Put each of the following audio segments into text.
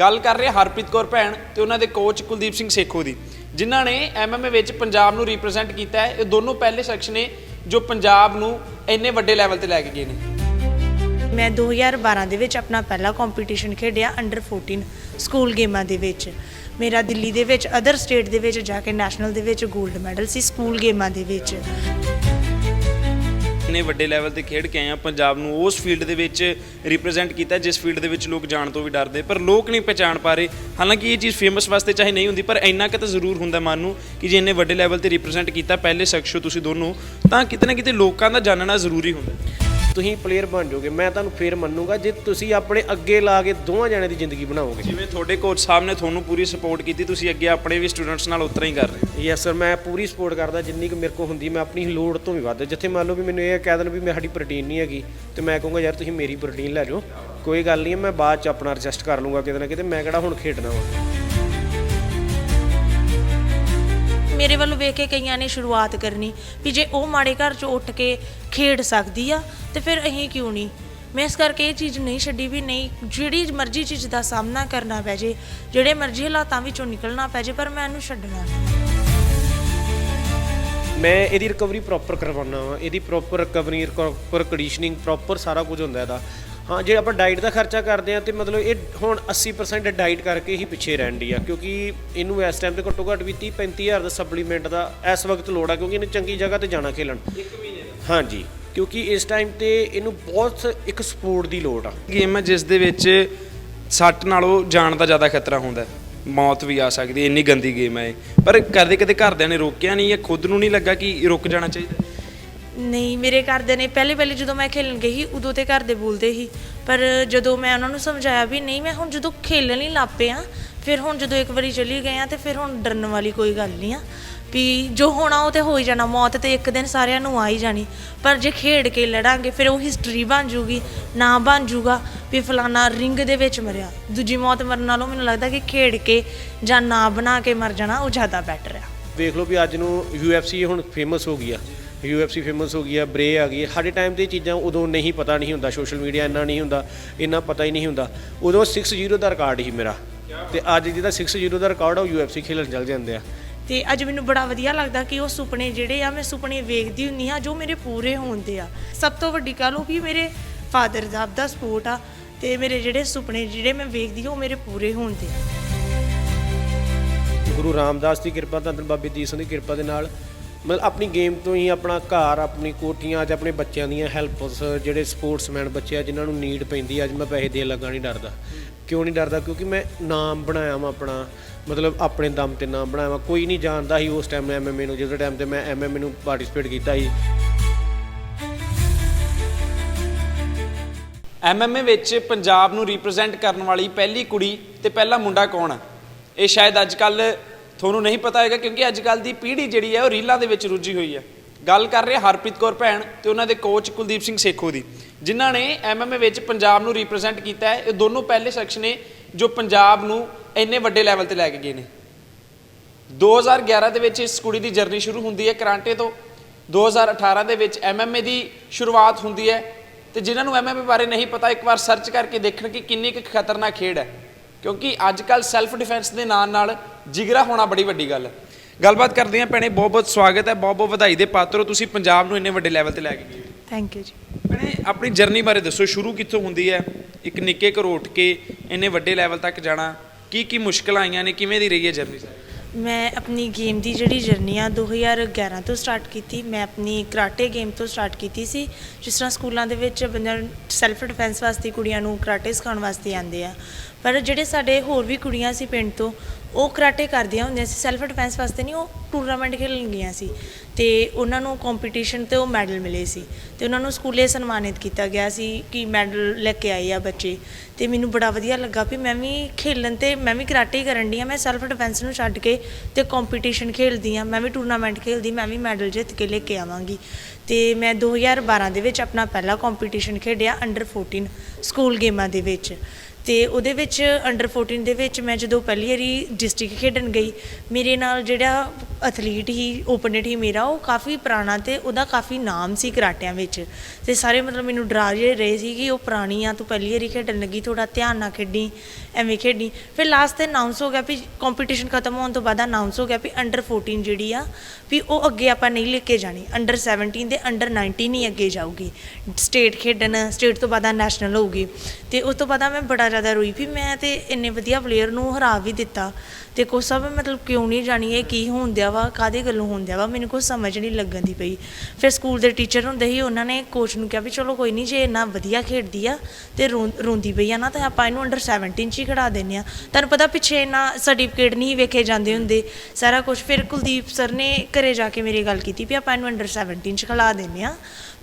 ਗੱਲ ਕਰ ਰਹੇ ਹਰਪ੍ਰੀਤ ਕੌਰ ਭੈਣ ਤੇ ਉਹਨਾਂ ਦੇ ਕੋਚ ਕੁਲਦੀਪ ਸਿੰਘ ਸੇਖੋ ਦੀ, ਜਿਨ੍ਹਾਂ ਨੇ ਐਮਐਮਏ ਵਿੱਚ ਪੰਜਾਬ ਨੂੰ ਰਿਪਰੈਜ਼ੈਂਟ ਕੀਤਾ ਹੈ। ਇਹ ਦੋਨੋਂ ਪਹਿਲੇ ਸ਼ਖਸ ਨੇ ਜੋ ਪੰਜਾਬ ਨੂੰ ਇੰਨੇ ਵੱਡੇ ਲੈਵਲ ਤੇ ਲੈ ਕੇ ਗਏ ਨੇ। ਮੈਂ 2012 ਦੇ ਵਿੱਚ ਆਪਣਾ ਪਹਿਲਾ ਕੰਪੀਟੀਸ਼ਨ ਖੇਡਿਆ ਅੰਡਰ 14 ਸਕੂਲ ਗੇਮਾਂ ਦੇ ਵਿੱਚ। ਮੇਰਾ ਦਿੱਲੀ ਦੇ ਵਿੱਚ ਅਦਰ ਸਟੇਟ ਦੇ ਵਿੱਚ ਜਾ ਕੇ ਨੈਸ਼ਨਲ ਦੇ ਵਿੱਚ 골ਡ ਮੈਡਲ ਸੀ ਸਕੂਲ ਗੇਮਾਂ ਦੇ ਵਿੱਚ। ਇੰਨੇ ਵੱਡੇ ਲੈਵਲ ਤੇ ਖੇਡ ਕੇ ਆਏ ਆ ਪੰਜਾਬ ਨੂੰ ਉਸ ਫੀਲਡ ਦੇ ਵਿੱਚ ਰਿਪਰੈਜ਼ੈਂਟ ਕੀਤਾ ਜਿਸ ਫੀਲਡ ਦੇ ਵਿੱਚ ਲੋਕ ਜਾਣ ਤੋਂ ਵੀ ਡਰਦੇ ਪਰ ਲੋਕ ਨਹੀਂ ਪਛਾਣ ਪਾ ਰਹੇ। ਹਾਲਾਂਕਿ ਇਹ ਚੀਜ਼ ਫੇਮਸ ਵਾਸਤੇ ਚਾਹੇ ਨਹੀਂ ਹੁੰਦੀ ਪਰ ਇੰਨਾ ਕੁ ਤਾਂ ਜ਼ਰੂਰ ਹੁੰਦਾ ਮਨ ਨੂੰ ਕਿ ਜੇ ਇੰਨੇ ਵੱਡੇ ਲੈਵਲ ਤੇ ਰਿਪਰੈਜ਼ੈਂਟ ਕੀਤਾ ਪਹਿਲੇ ਸ਼ਖਸ ਹੋ ਤੁਸੀਂ ਦੋਨੋਂ ਤਾਂ ਕਿਤੇ ਨਾ ਕਿਤੇ ਲੋਕਾਂ ਦਾ ਜਾਣਨਾ ਜ਼ਰੂਰੀ ਹੁੰਦਾ। ਤੁਸੀਂ ਪਲੇਅਰ ਬਣ ਜਾਓਗੇ ਮੈਂ ਤੁਹਾਨੂੰ ਫੇਰ ਮੰਨੂਗਾ ਜੇ ਤੁਸੀਂ ਆਪਣੇ ਅੱਗੇ ਲਾ ਕੇ ਦੋਵਾਂ ਜਣਿਆਂ ਦੀ ਜ਼ਿੰਦਗੀ ਬਣਾਓਗੇ। ਜਿਵੇਂ ਤੁਹਾਡੇ ਕੋਚ ਸਾਹਿਬ ਨੇ ਤੁਹਾਨੂੰ ਪੂਰੀ ਸਪੋਰਟ ਕੀਤੀ ਤੁਸੀਂ ਅੱਗੇ ਆਪਣੇ ਵੀ ਸਟੂਡੈਂਟਸ ਨਾਲ ਉਤਰਾ ਹੀ ਕਰ ਰਹੇ ਹੋ। ਯੈਸ ਸਰ ਮੈਂ ਪੂਰੀ ਸਪੋਰਟ ਕਰਦਾ ਜਿੰਨੀ ਕੁ ਮੇਰੇ ਕੋ ਹੁੰਦੀ ਮੈਂ ਆਪਣੀ ਲੋੜ ਤੋਂ ਵੀ ਵੱਧ ਜਿੱਥੇ ਮੰਨ ਲਓ ਵੀ ਮੈਨੂੰ ਇਹ ਕਹਿ ਦੇਣ ਵੀ ਮੈਂ ਸਾਡੀ ਪ੍ਰੋਟੀਨ ਨਹੀਂ ਹੈਗੀ ਤੇ ਮੈਂ ਕਹੂੰਗਾ, ਯਾਰ ਤੁਸੀਂ ਮੇਰੀ ਪ੍ਰੋਟੀਨ ਲੈ ਜਾਓ। ਕੋਈ ਗੱਲ ਨਹੀਂ, ਮੈਂ ਬਾਅਦ ਚ ਆਪਣਾ ਐਡਜਸਟ ਕਰ ਲੂੰਗਾ ਕਿਤੇ ਨਾ ਕਿਤੇ। ਮੈਂ ਕਿਹੜਾ ਹੁਣ ਖੇਡਣਾ ਵਾ? ਮੇਰੇ ਵੱਲੋਂ ਵੇਖ ਕੇ ਕਈਆਂ ਨੇ ਸ਼ੁਰੂਆਤ ਕਰਨੀ ਵੀ ਜੇ ਉਹ ਮਾੜੇ ਘਰ ਚੋਂ ਉੱਠ ਕੇ ਖੇਡ ਸਕਦੀ ਆ, ਤੇ ਫਿਰ ਅਸੀਂ ਕਿਉਂ ਨਹੀਂ? ਮੈਂ ਇਸ ਕਰਕੇ ਇਹ ਚੀਜ਼ ਨਹੀਂ ਛੱਡੀ ਵੀ ਨਹੀਂ, ਜਿਹੜੀ ਮਰਜ਼ੀ ਚੀਜ਼ ਦਾ ਸਾਹਮਣਾ ਕਰਨਾ ਪੈ ਜੇ, ਜਿਹੜੇ ਮਰਜ਼ੀ ਹਾਲਾਤਾਂ ਵਿੱਚੋਂ ਨਿਕਲਣਾ ਪੈ ਜੇ, ਪਰ ਮੈਂ ਇਹਨੂੰ ਛੱਡਣਾ ਨਹੀਂ। ਮੈਂ ਇਹਦੀ ਰਿਕਵਰੀ ਪ੍ਰੋਪਰ ਕਰਵਾਉਣਾ ਵਾ ਇਹਦੀ proper recovery proper conditioning proper ਸਾਰਾ ਕੁਝ ਹੁੰਦਾ ਇਹਦਾ। ਹਾਂ ਜੇ ਆਪਾਂ ਡਾਈਟ ਦਾ ਖਰਚਾ ਕਰਦੇ ਆ ਤੇ ਮਤਲਬ ਇਹ ਹੁਣ 80% ਡਾਈਟ ਕਰਕੇ ਹੀ ਪਿੱਛੇ ਰਹਿਣ ਦੀ ਆ ਕਿਉਂਕਿ ਇਹਨੂੰ ਇਸ ਟਾਈਮ ਤੇ ਘੱਟੋ ਘੱਟ ਵੀ 30 35000 ਦਾ ਸਪਲੀਮੈਂਟ ਦਾ ਇਸ ਵਕਤ ਲੋੜ ਆ ਕਿਉਂਕਿ ਇਹਨੇ ਚੰਗੀ ਜਗ੍ਹਾ ਤੇ ਜਾਣਾ ਖੇਲਣ। ਹਾਂਜੀ ਕਿਉਂਕਿ ਇਸ ਟਾਈਮ ਤੇ ਇਹਨੂੰ ਬਹੁਤ ਇੱਕ ਸਪੋਰਟ ਦੀ ਲੋੜ ਆ। ਗੇਮ ਹੈ ਜਿਸ ਦੇ ਵਿੱਚ ਸੱਟ ਨਾਲੋਂ ਜਾਣ ਦਾ ਜ਼ਿਆਦਾ ਖਤਰਾ ਹੁੰਦਾ ਹੈ। ਮੌਤ ਵੀ ਆ ਸਕਦੀ ਹੈ, ਇੰਨੀ ਗੰਦੀ ਗੇਮ ਹੈ ਇਹ। ਪਰ ਕਦੇ ਕਦੇ ਘਰਦਿਆਂ ਨੇ ਰੋਕਿਆ ਨਹੀਂ ਜਾਂ ਖੁਦ ਨੂੰ ਨਹੀਂ ਲੱਗਾ ਕਿ ਰੁਕ ਜਾਣਾ ਚਾਹੀਦਾ। ਨਹੀਂ, ਮੇਰੇ ਘਰਦੇ ਨੇ ਪਹਿਲੇ ਪਹਿਲੇ ਜਦੋਂ ਮੈਂ ਖੇਲਣ ਗਈ ਸੀ, ਉਦੋਂ ਤੇ ਘਰ ਦੇ ਬੋਲਦੇ ਸੀ। ਪਰ ਜਦੋਂ ਮੈਂ ਉਹਨਾਂ ਨੂੰ ਸਮਝਾਇਆ ਵੀ ਨਹੀਂ, ਮੈਂ ਹੁਣ ਜਦੋਂ ਖੇਲਣ ਹੀ ਲੱਗ ਪਏ ਆ ਫਿਰ ਹੁਣ ਜਦੋਂ ਇੱਕ ਵਾਰੀ ਚਲੀ ਗਏ ਆ, ਤੇ ਫਿਰ ਹੁਣ ਡਰਨ ਵਾਲੀ ਕੋਈ ਗੱਲ ਨਹੀਂ ਆ। ਵੀ ਜੋ ਹੋਣਾ ਉਹ ਤੇ ਹੋ ਹੀ ਜਾਣਾ, ਮੌਤ ਤੇ ਇੱਕ ਦਿਨ ਸਾਰਿਆਂ ਨੂੰ ਆ ਹੀ ਜਾਣੀ। ਪਰ ਜੇ ਖੇਡ ਕੇ ਲੜਾਂਗੇ, ਫਿਰ ਉਹ ਹਿਸਟਰੀ ਬਣ ਜੂਗੀ, ਨਾ ਬਣ ਜੂਗਾ ਵੀ ਫਲਾਣਾ ਰਿੰਗ ਦੇ ਵਿੱਚ ਮਰਿਆ। ਦੂਜੀ ਮੌਤ ਮਰਨ ਨਾਲੋਂ ਮੈਨੂੰ ਲੱਗਦਾ ਕਿ ਖੇਡ ਕੇ ਜਾਂ ਨਾ ਬਣਾ ਕੇ ਮਰ ਜਾਣਾ, ਉਹ ਜ਼ਿਆਦਾ ਬੈਟਰ ਆ। ਵੇਖ ਲਓ ਵੀ ਅੱਜ ਨੂੰ UFC ਹੁਣ ਫੇਮਸ ਹੋ ਗਈ ਆ। UFC ਫੇਮਸ ਹੋ ਗਈ ਆ ਬਰੇ ਆ ਗਈ ਸਾਡੇ ਟਾਈਮ ਤੇ ਚੀਜ਼ਾਂ ਉਦੋਂ ਨਹੀਂ ਪਤਾ ਨਹੀਂ ਹੁੰਦਾ ਸੋਸ਼ਲ ਮੀਡੀਆ ਇੰਨਾ ਨਹੀਂ ਹੁੰਦਾ, ਇੰਨਾ ਪਤਾ ਹੀ ਨਹੀਂ ਹੁੰਦਾ। ਉਦੋਂ 6-0 ਦਾ ਰਿਕਾਰਡ ਸੀ ਮੇਰਾ। ਤੇ ਅੱਜ ਜਿਹਦਾ 6-0 ਦਾ ਰਿਕਾਰਡ ਆ, ਉਹ UFC ਖੇਲਣ ਚੱਲ ਜਾਂਦੇ ਆ। ਤੇ ਅੱਜ ਮੈਨੂੰ ਬੜਾ ਵਧੀਆ ਲੱਗਦਾ ਕਿ ਉਹ ਸੁਪਨੇ ਜਿਹੜੇ ਆ, ਮੈਂ ਸੁਪਨੇ ਵੇਖਦੀ ਹੁੰਨੀ ਆ, ਜੋ ਮੇਰੇ ਪੂਰੇ ਹੋਣਦੇ ਆ। ਸਭ ਤੋਂ ਵੱਡੀ ਗੱਲ ਉਹ ਵੀ ਮੇਰੇ ਫਾਦਰ ਸਾਹਿਬ ਦਾ ਸਪੋਰਟ ਆ ਤੇ ਮੇਰੇ ਜਿਹੜੇ ਸੁਪਨੇ ਜਿਹੜੇ ਮੈਂ ਵੇਖਦੀ ਉਹ ਮੇਰੇ ਪੂਰੇ ਹੋਣਦੇ ਆ। ਗੁਰੂ ਰਾਮਦਾਸ ਦੀ ਕਿਰਪਾ ਧੰਨ ਬਾਬੇ ਦੀਪ ਸਿੰਘ ਦੀ ਕਿਰਪਾ ਦੇ ਨਾਲ, ਮਤਲਬ ਆਪਣੀ ਗੇਮ ਤੋਂ ਹੀ ਆਪਣਾ ਘਰ, ਆਪਣੀ ਕੋਠੀਆਂ ਅੱਜ ਆਪਣੇ ਬੱਚਿਆਂ ਦੀਆਂ ਹੈਲਪਰਸ ਜਿਹੜੇ ਸਪੋਰਟਸਮੈਨ ਬੱਚੇ ਆ, ਜਿਨ੍ਹਾਂ ਨੂੰ ਨੀਡ ਪੈਂਦੀ ਅੱਜ ਮੈਂ ਪੈਸੇ ਦੇਣ ਲੱਗਾ, ਨਹੀਂ ਡਰਦਾ। ਕਿਉਂ ਨਹੀਂ ਡਰਦਾ? ਕਿਉਂਕਿ ਮੈਂ ਨਾਮ ਬਣਾਇਆ ਵਾਂ ਆਪਣਾ। ਮਤਲਬ ਆਪਣੇ ਦਮ ਤੇ ਨਾਮ ਬਣਾਇਆ ਵਾਂ। ਕੋਈ ਨਹੀਂ ਜਾਣਦਾ ਸੀ ਉਸ ਟਾਈਮ ਐਮਐਮਏ ਨੂੰ। ਜਿਹੜੇ ਟਾਈਮ ਤੇ ਮੈਂ ਐਮਐਮਏ ਨੂੰ ਪਾਰਟਿਸਿਪੇਟ ਕੀਤਾ ਸੀ। ਐਮਐਮਏ ਵਿੱਚ ਪੰਜਾਬ ਨੂੰ ਰਿਪਰੈਜ਼ੈਂਟ ਕਰਨ ਵਾਲੀ ਪਹਿਲੀ ਕੁੜੀ ਤੇ ਪਹਿਲਾ ਮੁੰਡਾ ਕੌਣ ਹੈ ਇਹ ਸ਼ਾਇਦ ਅੱਜ ਕੱਲ ਤੁਹਾਨੂੰ ਨਹੀਂ ਪਤਾ ਹੋਏਗਾ, ਕਿਉਂਕਿ ਅੱਜ ਕੱਲ ਦੀ ਪੀੜ੍ਹੀ ਜਿਹੜੀ ਹੈ ਉਹ ਰੀਲਾਂ ਦੇ ਵਿੱਚ ਰੁੱਝੀ ਹੋਈ ਹੈ ਗੱਲ ਕਰ ਰਹੇ ਹਰਪ੍ਰੀਤ ਕੌਰ ਭੈਣ ਤੇ ਉਹਨਾਂ ਦੇ ਕੋਚ ਕੁਲਦੀਪ ਸਿੰਘ ਸੇਖੋ ਦੀ, ਜਿਨ੍ਹਾਂ ਨੇ ਐਮਐਮਏ ਵਿੱਚ ਪੰਜਾਬ ਨੂੰ ਰਿਪਰੈਜ਼ੈਂਟ ਕੀਤਾ ਹੈ। ਇਹ ਦੋਨੋਂ ਪਹਿਲੇ ਸ਼ਖਸ ਨੇ ਜੋ ਪੰਜਾਬ ਨੂੰ ਇੰਨੇ ਵੱਡੇ ਲੈਵਲ ਤੇ ਲੈ ਕੇ ਗਏ ਨੇ। 2011 ਦੇ ਵਿੱਚ ਇਸ ਕੁੜੀ ਦੀ ਜਰਨੀ ਸ਼ੁਰੂ ਹੁੰਦੀ ਹੈ ਕਰਾਂਟੇ ਤੋਂ। 2018 ਦੇ ਵਿੱਚ ਐਮਐਮਏ ਦੀ ਸ਼ੁਰੂਆਤ ਹੁੰਦੀ ਹੈ। ਤੇ ਜਿਨ੍ਹਾਂ ਨੂੰ ਐਮਐਮਏ ਬਾਰੇ ਨਹੀਂ ਪਤਾ, ਇੱਕ ਵਾਰ ਸਰਚ ਕਰਕੇ ਦੇਖਣ ਕਿ ਕਿੰਨੀ ਕੁ ਖਤਰਨਾਕ ਖੇਡ ਹੈ। ਕਿਉਂਕਿ ਅੱਜ ਕੱਲ ਸੈਲਫ ਡਿਫੈਂਸ ਦੇ ਨਾਲ ਨਾਲ ਜਿਗਰਾ ਹੋਣਾ ਬੜੀ ਵੱਡੀ ਗੱਲ ਹੈ। ਗੱਲਬਾਤ ਕਰਦੇ ਹਾਂ ਭੈਣੇ ਬਹੁਤ ਬਹੁਤ ਸਵਾਗਤ ਹੈ ਬਹੁਤ ਬਹੁਤ ਵਧਾਈ ਦੇ ਪਾਤਰ ਹੋ ਤੁਸੀਂ ਪੰਜਾਬ ਨੂੰ ਇੰਨੇ ਵੱਡੇ ਲੈਵਲ ਤੇ ਲੈ ਕੇ ਗਏ। ਥੈਂਕ ਯੂ ਜੀ। ਭੈਣੇ ਆਪਣੀ ਜਰਨੀ ਬਾਰੇ ਦੱਸੋ ਸ਼ੁਰੂ ਕਿੱਥੋਂ ਹੁੰਦੀ ਹੈ? ਇੱਕ ਨਿੱਕੇ ਘਰੋਂ ਉੱਠ ਕੇ ਇੰਨੇ ਵੱਡੇ ਲੈਵਲ ਤੱਕ ਜਾਣਾ ਕੀ ਕੀ ਮੁਸ਼ਕਲਾਂ ਆਈਆਂ ਨੇ ਕਿਵੇਂ ਦੀ ਰਹੀ ਹੈ ਜਰਨੀ ਸਾਰੀ? ਮੈਂ ਆਪਣੀ ਗੇਮ ਦੀ ਜਿਹੜੀ ਜਰਨੀ ਆ 2011 ਤੋਂ ਸਟਾਰਟ ਕੀਤੀ। ਮੈਂ ਆਪਣੀ ਕਰਾਟੇ ਗੇਮ ਤੋਂ ਸਟਾਰਟ ਕੀਤੀ ਸੀ ਜਿਸ ਤਰ੍ਹਾਂ ਸਕੂਲਾਂ ਦੇ ਵਿੱਚ ਬੰਦਿਆਂ ਸੈਲਫ ਡਿਫੈਂਸ ਵਾਸਤੇ ਕੁੜੀਆਂ ਨੂੰ ਕਰਾਟੇ ਸਿਖਾਉਣ ਵਾਸਤੇ ਆਉਂਦੇ ਆ। ਪਰ ਜਿਹੜੇ ਸਾਡੇ ਹੋਰ ਵੀ ਕੁੜੀਆਂ ਸੀ ਪਿੰਡ ਤੋਂ ਉਹ ਕਰਾਟੇ ਕਰਦੀਆਂ ਹੁੰਦੀਆਂ ਸੀ ਸੈਲਫ ਡਿਫੈਂਸ ਵਾਸਤੇ ਨਹੀਂ, ਉਹ ਟੂਰਨਾਮੈਂਟ ਖੇਲਣ ਗਈਆਂ ਸੀ। ਤੇ ਉਹਨਾਂ ਨੂੰ ਕੰਪੀਟੀਸ਼ਨ ਤੇ ਉਹ ਮੈਡਲ ਮਿਲੇ ਸੀ। ਤੇ ਉਹਨਾਂ ਨੂੰ ਸਕੂਲੇ ਸਨਮਾਨਿਤ ਕੀਤਾ ਗਿਆ ਸੀ ਕਿ ਮੈਡਲ ਲੈ ਕੇ ਆਏ ਆ ਬੱਚੇ। ਤੇ ਮੈਨੂੰ ਬੜਾ ਵਧੀਆ ਲੱਗਾ ਵੀ ਮੈਂ ਵੀ ਖੇਲਣ ਤੇ, ਮੈਂ ਵੀ ਕਰਾਟੇ ਹੀ ਕਰਨ ਦੀ ਆ, ਮੈਂ ਸੈਲਫ ਡਿਫੈਂਸ ਨੂੰ ਛੱਡ ਕੇ ਤੇ ਕੰਪੀਟੀਸ਼ਨ ਖੇਲਦੀ ਆ, ਮੈਂ ਵੀ ਟੂਰਨਾਮੈਂਟ ਖੇਲਦੀ, ਮੈਂ ਵੀ ਮੈਡਲ ਜਿੱਤ ਕੇ ਲੈ ਕੇ ਆਵਾਂਗੀ। ਤੇ ਮੈਂ 2012 ਦੇ ਵਿੱਚ ਆਪਣਾ ਪਹਿਲਾ ਕੰਪੀਟੀਸ਼ਨ ਖੇਡਿਆ ਅੰਡਰ 14 ਸਕੂਲ ਗੇਮਾਂ ਦੇ ਵਿੱਚ। ਤੇ ਉਹਦੇ ਵਿੱਚ ਅੰਡਰ 14 ਦੇ ਵਿੱਚ ਮੈਂ ਜਦੋਂ ਪਹਿਲੀ ਵਾਰੀ ਡਿਸਟ੍ਰਿਕਟ ਖੇਡਣ ਗਈ, ਮੇਰੇ ਨਾਲ ਜਿਹੜਾ ਐਥਲੀਟ ਹੀ ਓਪੋਨੈਂਟ ਹੀ ਮੇਰਾ, ਉਹ ਕਾਫੀ ਪੁਰਾਣਾ ਤੇ ਉਹਦਾ ਕਾਫੀ ਨਾਮ ਸੀ ਕਰਾਟਿਆਂ ਵਿੱਚ। ਤੇ ਸਾਰੇ ਮਤਲਬ ਮੈਨੂੰ ਡਰਾ ਜਿਹੜੇ ਰਹੇ ਸੀ ਕਿ ਉਹ ਪੁਰਾਣੀ ਆ ਤੂੰ ਪਹਿਲੀ ਵਾਰੀ ਖੇਡਣ ਲੱਗੀ ਥੋੜਾ ਧਿਆਨ ਨਾਲ ਖੇਡੀ, ਐਵੇਂ ਖੇਡੀ। ਫਿਰ ਲਾਸਟ ਤੇ ਅਨਾਉਂਸ ਹੋ ਗਿਆ ਵੀ ਕੰਪੀਟੀਸ਼ਨ ਖਤਮ ਹੋਣ ਤੋਂ ਬਾਅਦ ਅਨਾਉਂਸ ਹੋ ਗਿਆ ਵੀ ਅੰਡਰ 14 ਜਿਹੜੀ ਆ, ਵੀ ਉਹ ਅੱਗੇ ਆਪਾਂ ਨਹੀਂ ਲੈ ਕੇ ਜਾਣੀ। ਅੰਡਰ 17 ਦੇ ਅੰਡਰ 19 ਹੀ ਅੱਗੇ ਜਾਊਗੀ। ਸਟੇਟ ਖੇਡਣ ਸਟੇਟ ਤੋਂ ਬਾਅਦ ਨੈਸ਼ਨਲ ਹੋਊਗੀ। ਤੇ ਉਸ ਤੋਂ ਬਾਅਦ ਮੈਂ ਬੜਾ ਜ਼ਿਆਦਾ ਰੋਈ ਵੀ ਮੈਂ ਤੇ ਇੰਨੇ ਵਧੀਆ ਪਲੇਅਰ ਨੂੰ ਹਰਾ ਵੀ ਦਿੱਤਾ। ਤੇ ਕੁਛ ਸਭ ਮਤਲਬ ਕਿਉਂ ਨਹੀਂ ਜਾਣੀ ਇਹ ਕੀ ਹੋਣ ਵਾ ਕਾਦੇ ਗੱਲੋਂ ਹੋਣ ਵਾ, ਮੈਨੂੰ ਕੁਝ ਸਮਝ ਨਹੀਂ ਲੱਗਣ ਦੀ ਪਈ। ਫਿਰ ਸਕੂਲ ਦੇ ਟੀਚਰ ਹੁੰਦੇ ਸੀ ਉਹਨਾਂ ਨੇ ਕੋਚ ਨੂੰ ਕਿਹਾ ਵੀ ਚਲੋ ਕੋਈ ਨਹੀਂ ਜੇ ਇੰਨਾ ਵਧੀਆ ਖੇਡਦੀ ਆ ਤੇ ਰੋਂ- ਰੋਂਦੀ ਪਈ ਆ ਨਾ, ਤਾਂ ਆਪਾਂ ਇਹਨੂੰ ਅੰਡਰ 17 ਚ ਹੀ ਖੜਾ ਦਿੰਨੇ ਆ। ਤੁਹਾਨੂੰ ਪਤਾ ਪਿੱਛੇ ਇੰਨਾ ਸਰਟੀਫਿਕੇਟ ਨਹੀਂ ਵੇਖੇ ਜਾਂਦੇ ਹੁੰਦੇ। ਸਾਰਾ ਕੁਝ ਫਿਰ ਕੁਲਦੀਪ ਸਰ ਨੇ ਘਰੇ ਜਾ ਕੇ ਮੇਰੀ ਗੱਲ ਕੀਤੀ ਵੀ ਆਪਾਂ ਇਹਨੂੰ ਅੰਡਰ 17 ਚ ਖਿਲਾ ਦਿੰਨੇ ਆ।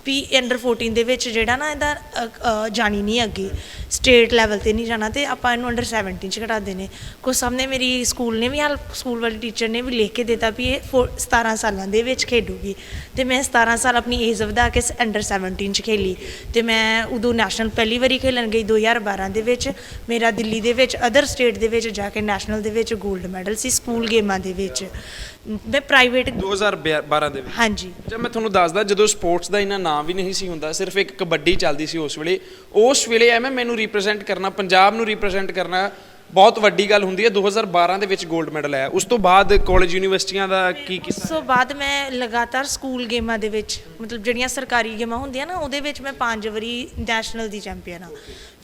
ਵੀ ਅੰਡਰ 14 ਦੇ ਵਿੱਚ ਜਿਹੜਾ ਨਾ ਇਹਦਾ ਅ, ਅ, ਜਾਣੀ ਨਹੀਂ ਅੱਗੇ। ਸਟੇਟ ਲੈਵਲ ਤੇ ਨਹੀਂ ਜਾਣਾ ਤੇ ਆਪਾਂ ਇਹਨੂੰ ਅੰਡਰ 17 ਚ ਘਟਾ ਦੇਣੇ। ਕੁਝ ਸਾਹਮਣੇ ਮੇਰੀ ਸਕੂਲ ਨੇ ਵੀ ਹਾਲ ਸਕੂਲ ਵਾਲੇ ਟੀਚਰ ਨੇ ਵੀ ਲਿਖ ਕੇ ਦਿੱਤਾ ਵੀ ਇਹ ਫੋ- 17 ਸਾਲਾਂ ਦੇ ਵਿੱਚ ਖੇਡੂਗੀ। ਤੇ ਮੈਂ 17 ਸਾਲ ਆਪਣੀ ਏਜ ਵਧਾ ਕੇ ਅੰਡਰ 17 ਚ ਖੇਲੀ। ਤੇ ਮੈਂ ਉਦੋਂ ਨੈਸ਼ਨਲ ਪਹਿਲੀ ਵਾਰੀ ਖੇਲਣ ਗਈ 2012 ਦੇ ਵਿੱਚ। ਮੇਰਾ ਦਿੱਲੀ ਦੇ ਵਿੱਚ ਅਦਰ ਸਟੇਟ ਦੇ ਵਿੱਚ ਜਾ ਕੇ ਨੈਸ਼ਨਲ ਦੇ ਵਿੱਚ 골ਡ ਮੈਡਲ ਸੀ ਸਕੂਲ ਗੇਮਾਂ ਦੇ ਵਿੱਚ। ਮੈਂ ਪ੍ਰਾਈਵੇਟ 2012 ਦੇ ਵਿੱਚ? ਹਾਂਜੀ। ਜਦ ਮੈਂ ਤੁਹਾਨੂੰ ਦੱਸਦਾ ਜਦੋਂ ਸਪੋਰਟਸ ਦਾ ਇਹਨਾਂ ਨਾਮ ਵੀ ਨਹੀਂ ਸੀ ਹੁੰਦਾ ਸਿਰਫ ਇੱਕ ਕਬੱਡੀ ਚੱਲਦੀ ਸੀ ਉਸ ਵੇਲੇ। ਉਸ ਵੇਲੇ ਐਵੇਂ ਮੈਨੂੰ ਰਿਪਰੈਜ਼ੈਂਟ ਕਰਨਾ ਪੰਜਾਬ ਨੂੰ ਰਿਪਰੈਜ਼ੈਂਟ ਕਰਨਾ ਬਹੁਤ ਵੱਡੀ ਗੱਲ ਹੁੰਦੀ ਹੈ। 2012 ਦੇ ਵਿੱਚ 골ਡ ਮੈਡਲ ਆਇਆ। ਉਸ ਤੋਂ ਬਾਅਦ ਕਾਲਜ ਯੂਨੀਵਰਸਿਟੀਆਂ ਦਾ ਕੀ ਉਸ ਕੀਤਾ? ਤੋਂ ਬਾਅਦ ਮੈਂ ਲਗਾਤਾਰ ਸਕੂਲ ਗੇਮਾਂ ਦੇ ਵਿੱਚ ਮਤਲਬ ਜਿਹੜੀਆਂ ਸਰਕਾਰੀ ਗੇਮਾਂ ਹੁੰਦੀਆਂ ਨਾ ਉਹਦੇ ਵਿੱਚ ਮੈਂ ਪੰਜ ਵਾਰੀ ਨੈਸ਼ਨਲ ਦੀ ਚੈਂਪੀਅਨ ਆ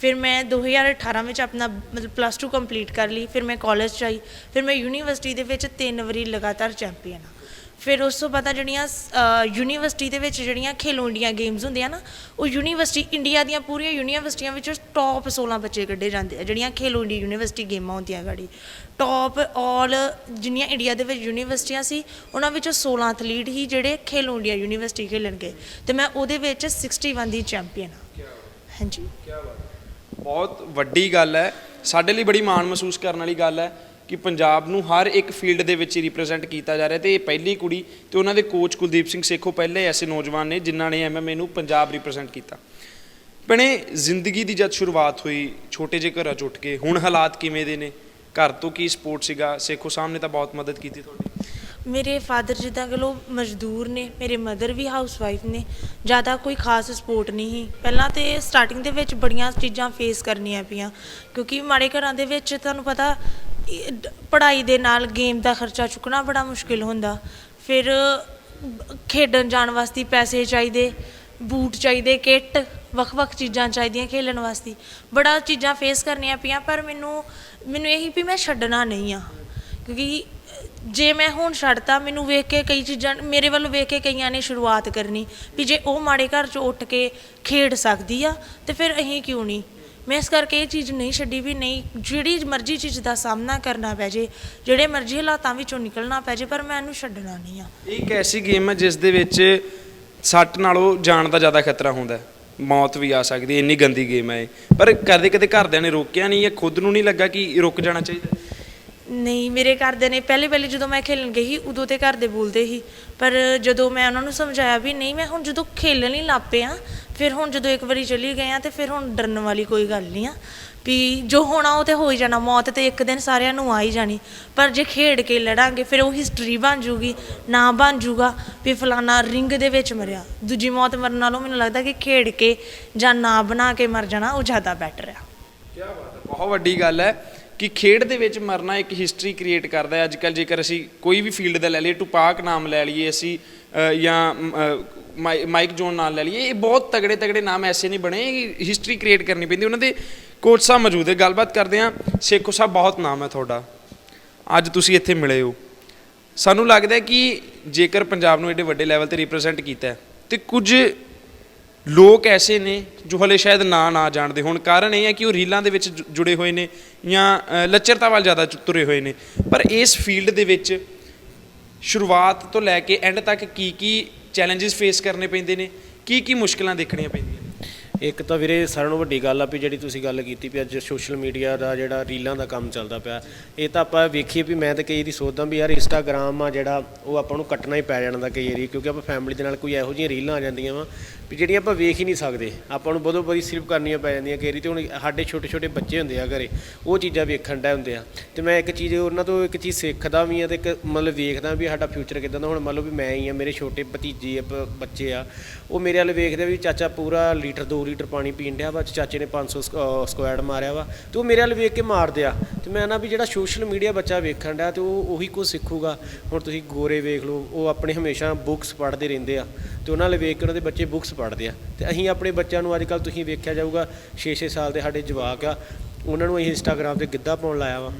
ਫਿਰ ਮੈਂ 2018 ਵਿੱਚ ਆਪਣਾ ਮਤਲਬ ਪਲੱਸ 2 ਕੰਪਲੀਟ ਕਰ ਲਈ। ਫਿਰ ਮੈਂ ਕਾਲਜ ਚ ਆਈ। ਫਿਰ ਮੈਂ ਯੂਨੀਵਰਸਿਟੀ ਦੇ ਵਿੱਚ ਤਿੰਨ ਵਾਰੀ ਲਗਾਤਾਰ ਚੈਂਪੀਅਨ ਆ ਫਿਰ ਉਸ ਤੋਂ ਬਾਅਦ ਆ ਜਿਹੜੀਆਂ ਅ, ਯੂਨੀਵਰਸਿਟੀ ਦੇ ਵਿੱਚ ਜਿਹੜੀਆਂ ਖੇਲੋ ਇੰਡੀਆ ਗੇਮਸ ਹੁੰਦੀਆਂ ਨਾ ਉਹ ਯੂਨੀਵਰਸਿਟੀ ਇੰਡੀਆ ਦੀਆਂ ਪੂਰੀਆਂ ਯੂਨੀਵਰਸਿਟੀਆਂ ਵਿੱਚੋਂ ਟੌਪ 16 ਬੱਚੇ ਕੱਢੇ ਜਾਂਦੇ ਆ ਜਿਹੜੀਆਂ ਖੇਲੋ ਇੰਡੀਆ ਯੂਨੀਵਰਸਿਟੀ ਗੇਮਾਂ ਹੁੰਦੀਆਂ ਗਾੜੀ। ਟੌਪ ਆਲ ਜਿੰਨੀਆਂ ਇੰਡੀਆ ਦੇ ਵਿੱਚ ਯੂਨੀਵਰਸਿਟੀਆਂ ਸੀ ਉਹਨਾਂ ਵਿੱਚੋਂ 16 ਐਥਲੀਟ ਹੀ ਜਿਹੜੇ ਖੇਲੋ ਇੰਡੀਆ ਯੂਨੀਵਰਸਿਟੀ ਖੇਲਣਗੇ। ਤੇ ਮੈਂ ਉਹਦੇ ਵਿੱਚ 61 ਦੀ ਚੈਂਪੀਅਨ ਆ ਹਾਂਜੀ। ਬਹੁਤ ਵੱਡੀ ਗੱਲ ਹੈ। ਸਾਡੇ ਲਈ ਬੜੀ ਮਾਣ ਮਹਿਸੂਸ ਕਰਨ ਵਾਲੀ ਗੱਲ ਹੈ। ਕਿ ਪੰਜਾਬ ਨੂੰ ਹਰ ਇੱਕ ਫੀਲਡ ਦੇ ਵਿੱਚ ਰਿਪਰੈਜ਼ੈਂਟ ਕੀਤਾ ਜਾ ਰਿਹਾ ਤੇ ਇਹ ਪਹਿਲੀ ਕੁੜੀ ਤੇ ਉਹਨਾਂ ਦੇ ਕੋਚ ਕੁਲਦੀਪ ਸਿੰਘ ਸੇਖੋ ਪਹਿਲੇ ਐਸੇ ਨੌਜਵਾਨ ਨੇ ਜਿਨ੍ਹਾਂ ਨੇ ਐਮਐਮਏ ਨੂੰ ਪੰਜਾਬ ਰਿਪਰੈਜ਼ੈਂਟ ਕੀਤਾ। ਭੈਣੇ, ਜ਼ਿੰਦਗੀ ਦੀ ਜਦ ਸ਼ੁਰੂਆਤ ਹੋਈ, ਛੋਟੇ ਜਿਹੇ ਘਰਾਂ ਚ ਉੱਠ ਕੇ, ਹੁਣ ਹਾਲਾਤ ਕਿਵੇਂ ਦੇ ਨੇ? ਘਰ ਤੋਂ ਕੀ ਸਪੋਰਟ ਸੀਗਾ? ਸੇਖੋ ਸਾਹਿਬ ਨੇ ਤਾਂ ਬਹੁਤ ਮਦਦ ਕੀਤੀ ਤੁਹਾਡੀ। ਮੇਰੇ ਫਾਦਰ ਜਿੱਦਾਂ ਕਿ ਲੋ ਮਜ਼ਦੂਰ ਨੇ, ਮੇਰੇ ਮਦਰ ਵੀ ਹਾਊਸ ਵਾਈਫ ਨੇ, ਜ਼ਿਆਦਾ ਕੋਈ ਖਾਸ ਸਪੋਰਟ ਨਹੀਂ ਸੀ। ਪਹਿਲਾਂ ਤੇ ਸਟਾਰਟਿੰਗ ਦੇ ਵਿੱਚ ਬੜੀਆਂ ਚੀਜ਼ਾਂ ਫੇਸ ਕਰਨੀਆਂ ਪਈਆਂ, ਕਿਉਂਕਿ ਮਾੜੇ ਘਰਾਂ ਦੇ ਵਿੱਚ ਤੁਹਾਨੂੰ ਪਤਾ ਪੜ੍ਹਾਈ ਦੇ ਨਾਲ ਗੇਮ ਦਾ ਖਰਚਾ ਚੁੱਕਣਾ ਬੜਾ ਮੁਸ਼ਕਿਲ ਹੁੰਦਾ। ਫਿਰ ਖੇਡਣ ਜਾਣ ਵਾਸਤੇ ਪੈਸੇ ਚਾਹੀਦੇ, ਬੂਟ ਚਾਹੀਦੇ, ਕਿੱਟ, ਵੱਖ-ਵੱਖ ਚੀਜ਼ਾਂ ਚਾਹੀਦੀਆਂ ਖੇਡਣ ਵਾਸਤੇ। ਬੜਾ ਚੀਜ਼ਾਂ ਫੇਸ ਕਰਨੀਆਂ ਪਈਆਂ, ਪਰ ਮੈਨੂੰ ਮੈਨੂੰ ਇਹੀ ਵੀ ਮੈਂ ਛੱਡਣਾ ਨਹੀਂ ਆ। ਕਿਉਂਕਿ ਜੇ ਮੈਂ ਹੁਣ ਛੱਡਤਾ, ਮੈਨੂੰ ਵੇਖ ਕੇ ਕਈ ਚੀਜ਼ਾਂ, ਮੇਰੇ ਵੱਲ ਵੇਖ ਕੇ ਕਈਆਂ ਨੇ ਸ਼ੁਰੂਆਤ ਕਰਨੀ ਵੀ ਜੇ ਉਹ ਮਾੜੇ ਘਰ ਚੋਂ ਉੱਠ ਕੇ ਖੇਡ ਸਕਦੀ ਆ, ਤੇ ਫਿਰ ਅਸੀਂ ਕਿਉਂ ਨਹੀਂ? ਮੈਂ ਇਸ ਕਰਕੇ ਇਹ ਚੀਜ਼ ਨਹੀਂ ਛੱਡੀ ਵੀ ਨਹੀਂ, ਜਿਹੜੀ ਮਰਜ਼ੀ ਚੀਜ਼ ਦਾ ਸਾਹਮਣਾ ਕਰਨਾ ਪੈ ਜੇ, ਜਿਹੜੇ ਮਰਜ਼ੀ ਹਾਲਾਤਾਂ ਵਿੱਚੋਂ ਨਿਕਲਣਾ ਪੈ ਜੇ, ਪਰ ਮੈਂ ਇਹਨੂੰ ਛੱਡਣਾ ਨਹੀਂ ਆ। ਇਹ ਇੱਕ ਐਸੀ ਗੇਮ ਹੈ ਜਿਸ ਦੇ ਵਿੱਚ ਸੱਟ ਨਾਲੋਂ ਜਾਣ ਦਾ ਜ਼ਿਆਦਾ ਖਤਰਾ ਹੁੰਦਾ ਹੈ। ਮੌਤ ਵੀ ਆ ਸਕਦੀ ਇੰਨੀ ਗੰਦੀ ਗੇਮ ਹੈ ਇਹ। ਪਰ ਕਦੇ ਕਦੇ ਘਰਦਿਆਂ ਨੇ ਰੋਕਿਆ ਨਹੀਂ ਜਾਂ ਖੁਦ ਨੂੰ ਨਹੀਂ ਲੱਗਾ ਕਿ ਰੁਕ ਜਾਣਾ ਚਾਹੀਦਾ। ਨਹੀਂ, ਮੇਰੇ ਘਰਦੇ ਨੇ, ਪਹਿਲੇ ਪਹਿਲੇ ਜਦੋਂ ਮੈਂ ਖੇਲਣ ਗਈ ਸੀ, ਉਦੋਂ ਤੇ ਘਰ ਦੇ ਬੋਲਦੇ ਸੀ। ਪਰ ਜਦੋਂ ਮੈਂ ਉਹਨਾਂ ਨੂੰ ਸਮਝਾਇਆ ਵੀ ਨਹੀਂ, ਮੈਂ ਹੁਣ ਜਦੋਂ ਖੇਲਣ ਹੀ ਲੱਗ ਪਿਆ, ਫਿਰ ਹੁਣ ਜਦੋਂ ਇੱਕ ਵਾਰੀ ਚਲੀ ਗਏ ਆ ਤੇ ਫਿਰ ਹੁਣ ਡਰਨ ਵਾਲੀ ਕੋਈ ਗੱਲ ਨਹੀਂ ਆ। ਵੀ ਜੋ ਹੋਣਾ ਉਹ ਤੇ ਹੋ ਹੀ ਜਾਣਾ, ਮੌਤ ਤੇ ਇੱਕ ਦਿਨ ਸਾਰਿਆਂ ਨੂੰ ਆ ਹੀ ਜਾਣੀ। ਪਰ ਜੇ ਖੇਡ ਕੇ ਲੜਾਂਗੇ, ਫਿਰ ਉਹ ਹਿਸਟਰੀ ਬਣ ਜੂਗੀ, ਨਾ ਬਣ ਜੂਗਾ ਵੀ ਫਲਾਣਾ ਰਿੰਗ ਦੇ ਵਿੱਚ ਮਰਿਆ। ਦੂਜੀ ਮੌਤ ਮਰਨ ਨਾਲੋਂ ਮੈਨੂੰ ਲੱਗਦਾ ਕਿ ਖੇਡ ਕੇ ਜਾਂ ਨਾ ਬਣਾ ਕੇ ਮਰ ਜਾਣਾ, ਉਹ ਜ਼ਿਆਦਾ ਬੈਟਰ ਆ। ਕੀ ਬਾਤ ਹੈ, ਬਹੁਤ ਵੱਡੀ ਗੱਲ ਹੈ। ਕਿ ਖੇਡ ਦੇ ਵਿੱਚ ਮਰਨਾ ਇੱਕ ਹਿਸਟਰੀ ਕ੍ਰੀਏਟ ਕਰਦਾ ਹੈ। ਅੱਜ ਕੱਲ ਜੇਕਰ ਅਸੀਂ ਕੋਈ ਵੀ ਫੀਲਡ ਦਾ ਲੈ ਲਈਏ ਟੁਪਾਕ ਨਾਮ ਲੈ ਲਈਏ ਅਸੀਂ ਜਾਂ ਮਾਈ- ਮਾਈਕ ਜੋਨ ਨਾਮ ਲੈ ਲਈਏ ਇਹ ਬਹੁਤ ਤਗੜੇ ਤਗੜੇ ਨਾਮ ਐਸੇ ਨਹੀਂ ਬਣੇ ਹਿਸਟਰੀ ਕ੍ਰੀਏਟ ਕਰਨੀ ਪੈਂਦੀ। ਉਹਨਾਂ ਦੇ ਕੋਚ ਸਾਹਿਬ ਮੌਜੂਦ ਹੈ ਗੱਲਬਾਤ ਕਰਦੇ ਹਾਂ। ਸੇਖੋ ਸਾਹਿਬ ਬਹੁਤ ਨਾਮ ਹੈ ਤੁਹਾਡਾ। ਅੱਜ ਤੁਸੀਂ ਇੱਥੇ ਮਿਲੇ ਹੋ। ਸਾਨੂੰ ਲੱਗਦਾ ਕਿ ਜੇਕਰ ਪੰਜਾਬ ਨੂੰ ਏਡੇ ਵੱਡੇ ਲੈਵਲ ਤੇ ਰਿਪਰੈਜ਼ੈਂਟ ਕੀਤਾ ਹੈ, ਤੇ ਕੁਝ ਲੋਕ ਐਸੇ ਨੇ ਜੋ ਹਲੇ ਸ਼ਾਇਦ ਨਾ ਨਾ ਜਾਣਦੇ ਹੋਣ। ਕਾਰਨ ਇਹ ਹੈ ਕਿ ਉਹ ਰੀਲਾਂ ਦੇ ਵਿੱਚ ਜੁ- ਜੁੜੇ ਹੋਏ ਨੇ ਜਾਂ ਅ, ਲੱਚਰਤਾ ਵੱਲ ਜ਼ਿਆਦਾ ਚੁ- ਤੁਰੇ ਹੋਏ ਨੇ। ਪਰ ਇਸ ਫੀਲਡ ਦੇ ਵਿੱਚ ਸ਼ੁਰੂਆਤ ਤੋਂ ਲੈ ਕੇ ਐਂਡ ਤੱਕ ਕੀ ਕੀ ਚੈਲੰਜਸ ਫੇਸ ਕਰਨੇ ਪੈਂਦੇ ਨੇ ਕੀ ਕੀ ਮੁਸ਼ਕਲਾਂ ਦੇਖਣੀਆਂ ਪੈਂਦੀਆਂ ਨੇ? ਇੱਕ ਤਾਂ ਵੀਰੇ ਸਾਰਿਆਂ ਨੂੰ ਵੱਡੀ ਗੱਲ ਆ ਵੀ ਜਿਹੜੀ ਤੁਸੀਂ ਗੱਲ ਕੀਤੀ ਵੀ ਅੱਜ ਸੋਸ਼ਲ ਮੀਡੀਆ ਦਾ ਜਿਹੜਾ ਰੀਲਾਂ ਦਾ ਕੰਮ ਚੱਲਦਾ ਪਿਆ ਇਹ ਤਾਂ ਆਪਾਂ ਵੇਖੀਏ ਵੀ ਮੈਂ ਤਾਂ ਕਈ ਵਾਰੀ ਸੋਚਦਾ ਵੀ ਯਾਰ ਇੰਸਟਾਗ੍ਰਾਮ ਆ ਜਿਹੜਾ ਉਹ ਆਪਾਂ ਨੂੰ ਕੱਟਣਾ ਹੀ ਪੈ ਜਾਣਾ ਦਾ ਕਈ ਵਾਰੀ ਕਿਉਂਕਿ ਆਪਾਂ ਫੈਮਿਲੀ ਦੇ ਨਾਲ ਕੋਈ ਇਹੋ ਜਿਹੀਆਂ ਰੀਲਾਂ ਆ ਜਾਂਦੀਆਂ ਵਾ ਵੀ ਜਿਹੜੀਆਂ ਆਪਾਂ ਵੇਖ ਹੀ ਨਹੀਂ ਸਕਦੇ, ਆਪਾਂ ਨੂੰ ਬਦੋ ਬਦੀ ਸਿਰਫ ਕਰਨੀਆਂ ਪੈ ਜਾਂਦੀਆਂ ਕੇਰੀ ਤੇ ਹੁਣ ਸਾਡੇ ਛੋਟੇ ਛੋਟੇ ਬੱਚੇ ਹੁੰਦੇ ਆ ਘਰੇ, ਉਹ ਚੀਜ਼ਾਂ ਵੇਖਣ ਦਾ ਹੁੰਦੇ ਆ। ਤੇ ਮੈਂ ਇੱਕ ਚੀਜ਼, ਉਹਨਾਂ ਤੋਂ ਇੱਕ ਚੀਜ਼ ਸਿੱਖਦਾ ਵੀ ਆ ਤੇ ਇੱਕ ਮਤਲਬ ਵੇਖਦਾ ਵੀ ਸਾਡਾ ਫਿਊਚਰ ਕਿਦਾਂ ਦਾ, ਹੁਣ ਮੰਨ ਲਓ ਵੀ ਮੈਂ ਹੀ ਆ, ਮੇਰੇ ਛੋਟੇ ਭਤੀਜੇ ਆ ਬ- ਬੱਚੇ ਆ, ਉਹ ਮੇਰੇ ਵੱਲ ਵੇਖਦੇ ਵੀ ਚਾਚਾ ਪੂਰਾ ਲੀਟਰ 2 ਲੀਟਰ ਪਾਣੀ ਪੀਣ ਡਿਆ ਵਾ ਚਾਚੇ ਨੇ 500 ਸਕੁਐਡ ਮਾਰਿਆ ਵਾ, ਤੇ ਉਹ ਮੇਰੇ ਵੱਲ ਵੇਖ ਕੇ ਮਾਰਦੇ ਆ। ਤੇ ਮੈਂ ਨਾ ਵੀ ਜਿਹੜਾ ਸੋਸ਼ਲ ਮੀਡੀਆ ਬੱਚਾ ਵੇਖਣ ਡਿਆ ਤੇ ਉਹ ਉਹੀ ਕੁਝ ਸਿੱਖੂਗਾ। ਹੁਣ ਤੁਸੀਂ ਗੋਰੇ ਵੇਖ ਲਓ, ਉਹ ਆਪਣੇ ਹਮੇਸ਼ਾ ਬੁੱਕਸ ਪੜ੍ਹਦੇ ਰਹਿੰਦੇ ਆ। ਤੇ ਉਹਨਾਂ ਨਾਲ ਵੇਖ ਕੇ ਉਹਨਾਂ ਦੇ ਬੱਚੇ ਬੁੱਕਸ ਪੜ੍ਹਦੇ ਆ। ਤੇ ਅਸੀਂ ਆਪਣੇ ਬੱਚਿਆਂ ਨੂੰ ਅੱਜ ਕੱਲ ਤੁਸੀਂ ਵੇਖਿਆ ਜਾਊਗਾ 6-6 ਸਾਲ ਦੇ ਸਾਡੇ ਜਵਾਕ ਆ, ਉਹਨਾਂ ਨੂੰ ਅਸੀਂ ਇੰਸਟਾਗ੍ਰam ਤੇ ਗਿੱਧਾ ਪਾਉਣ ਲਾਇਆ ਵਾ।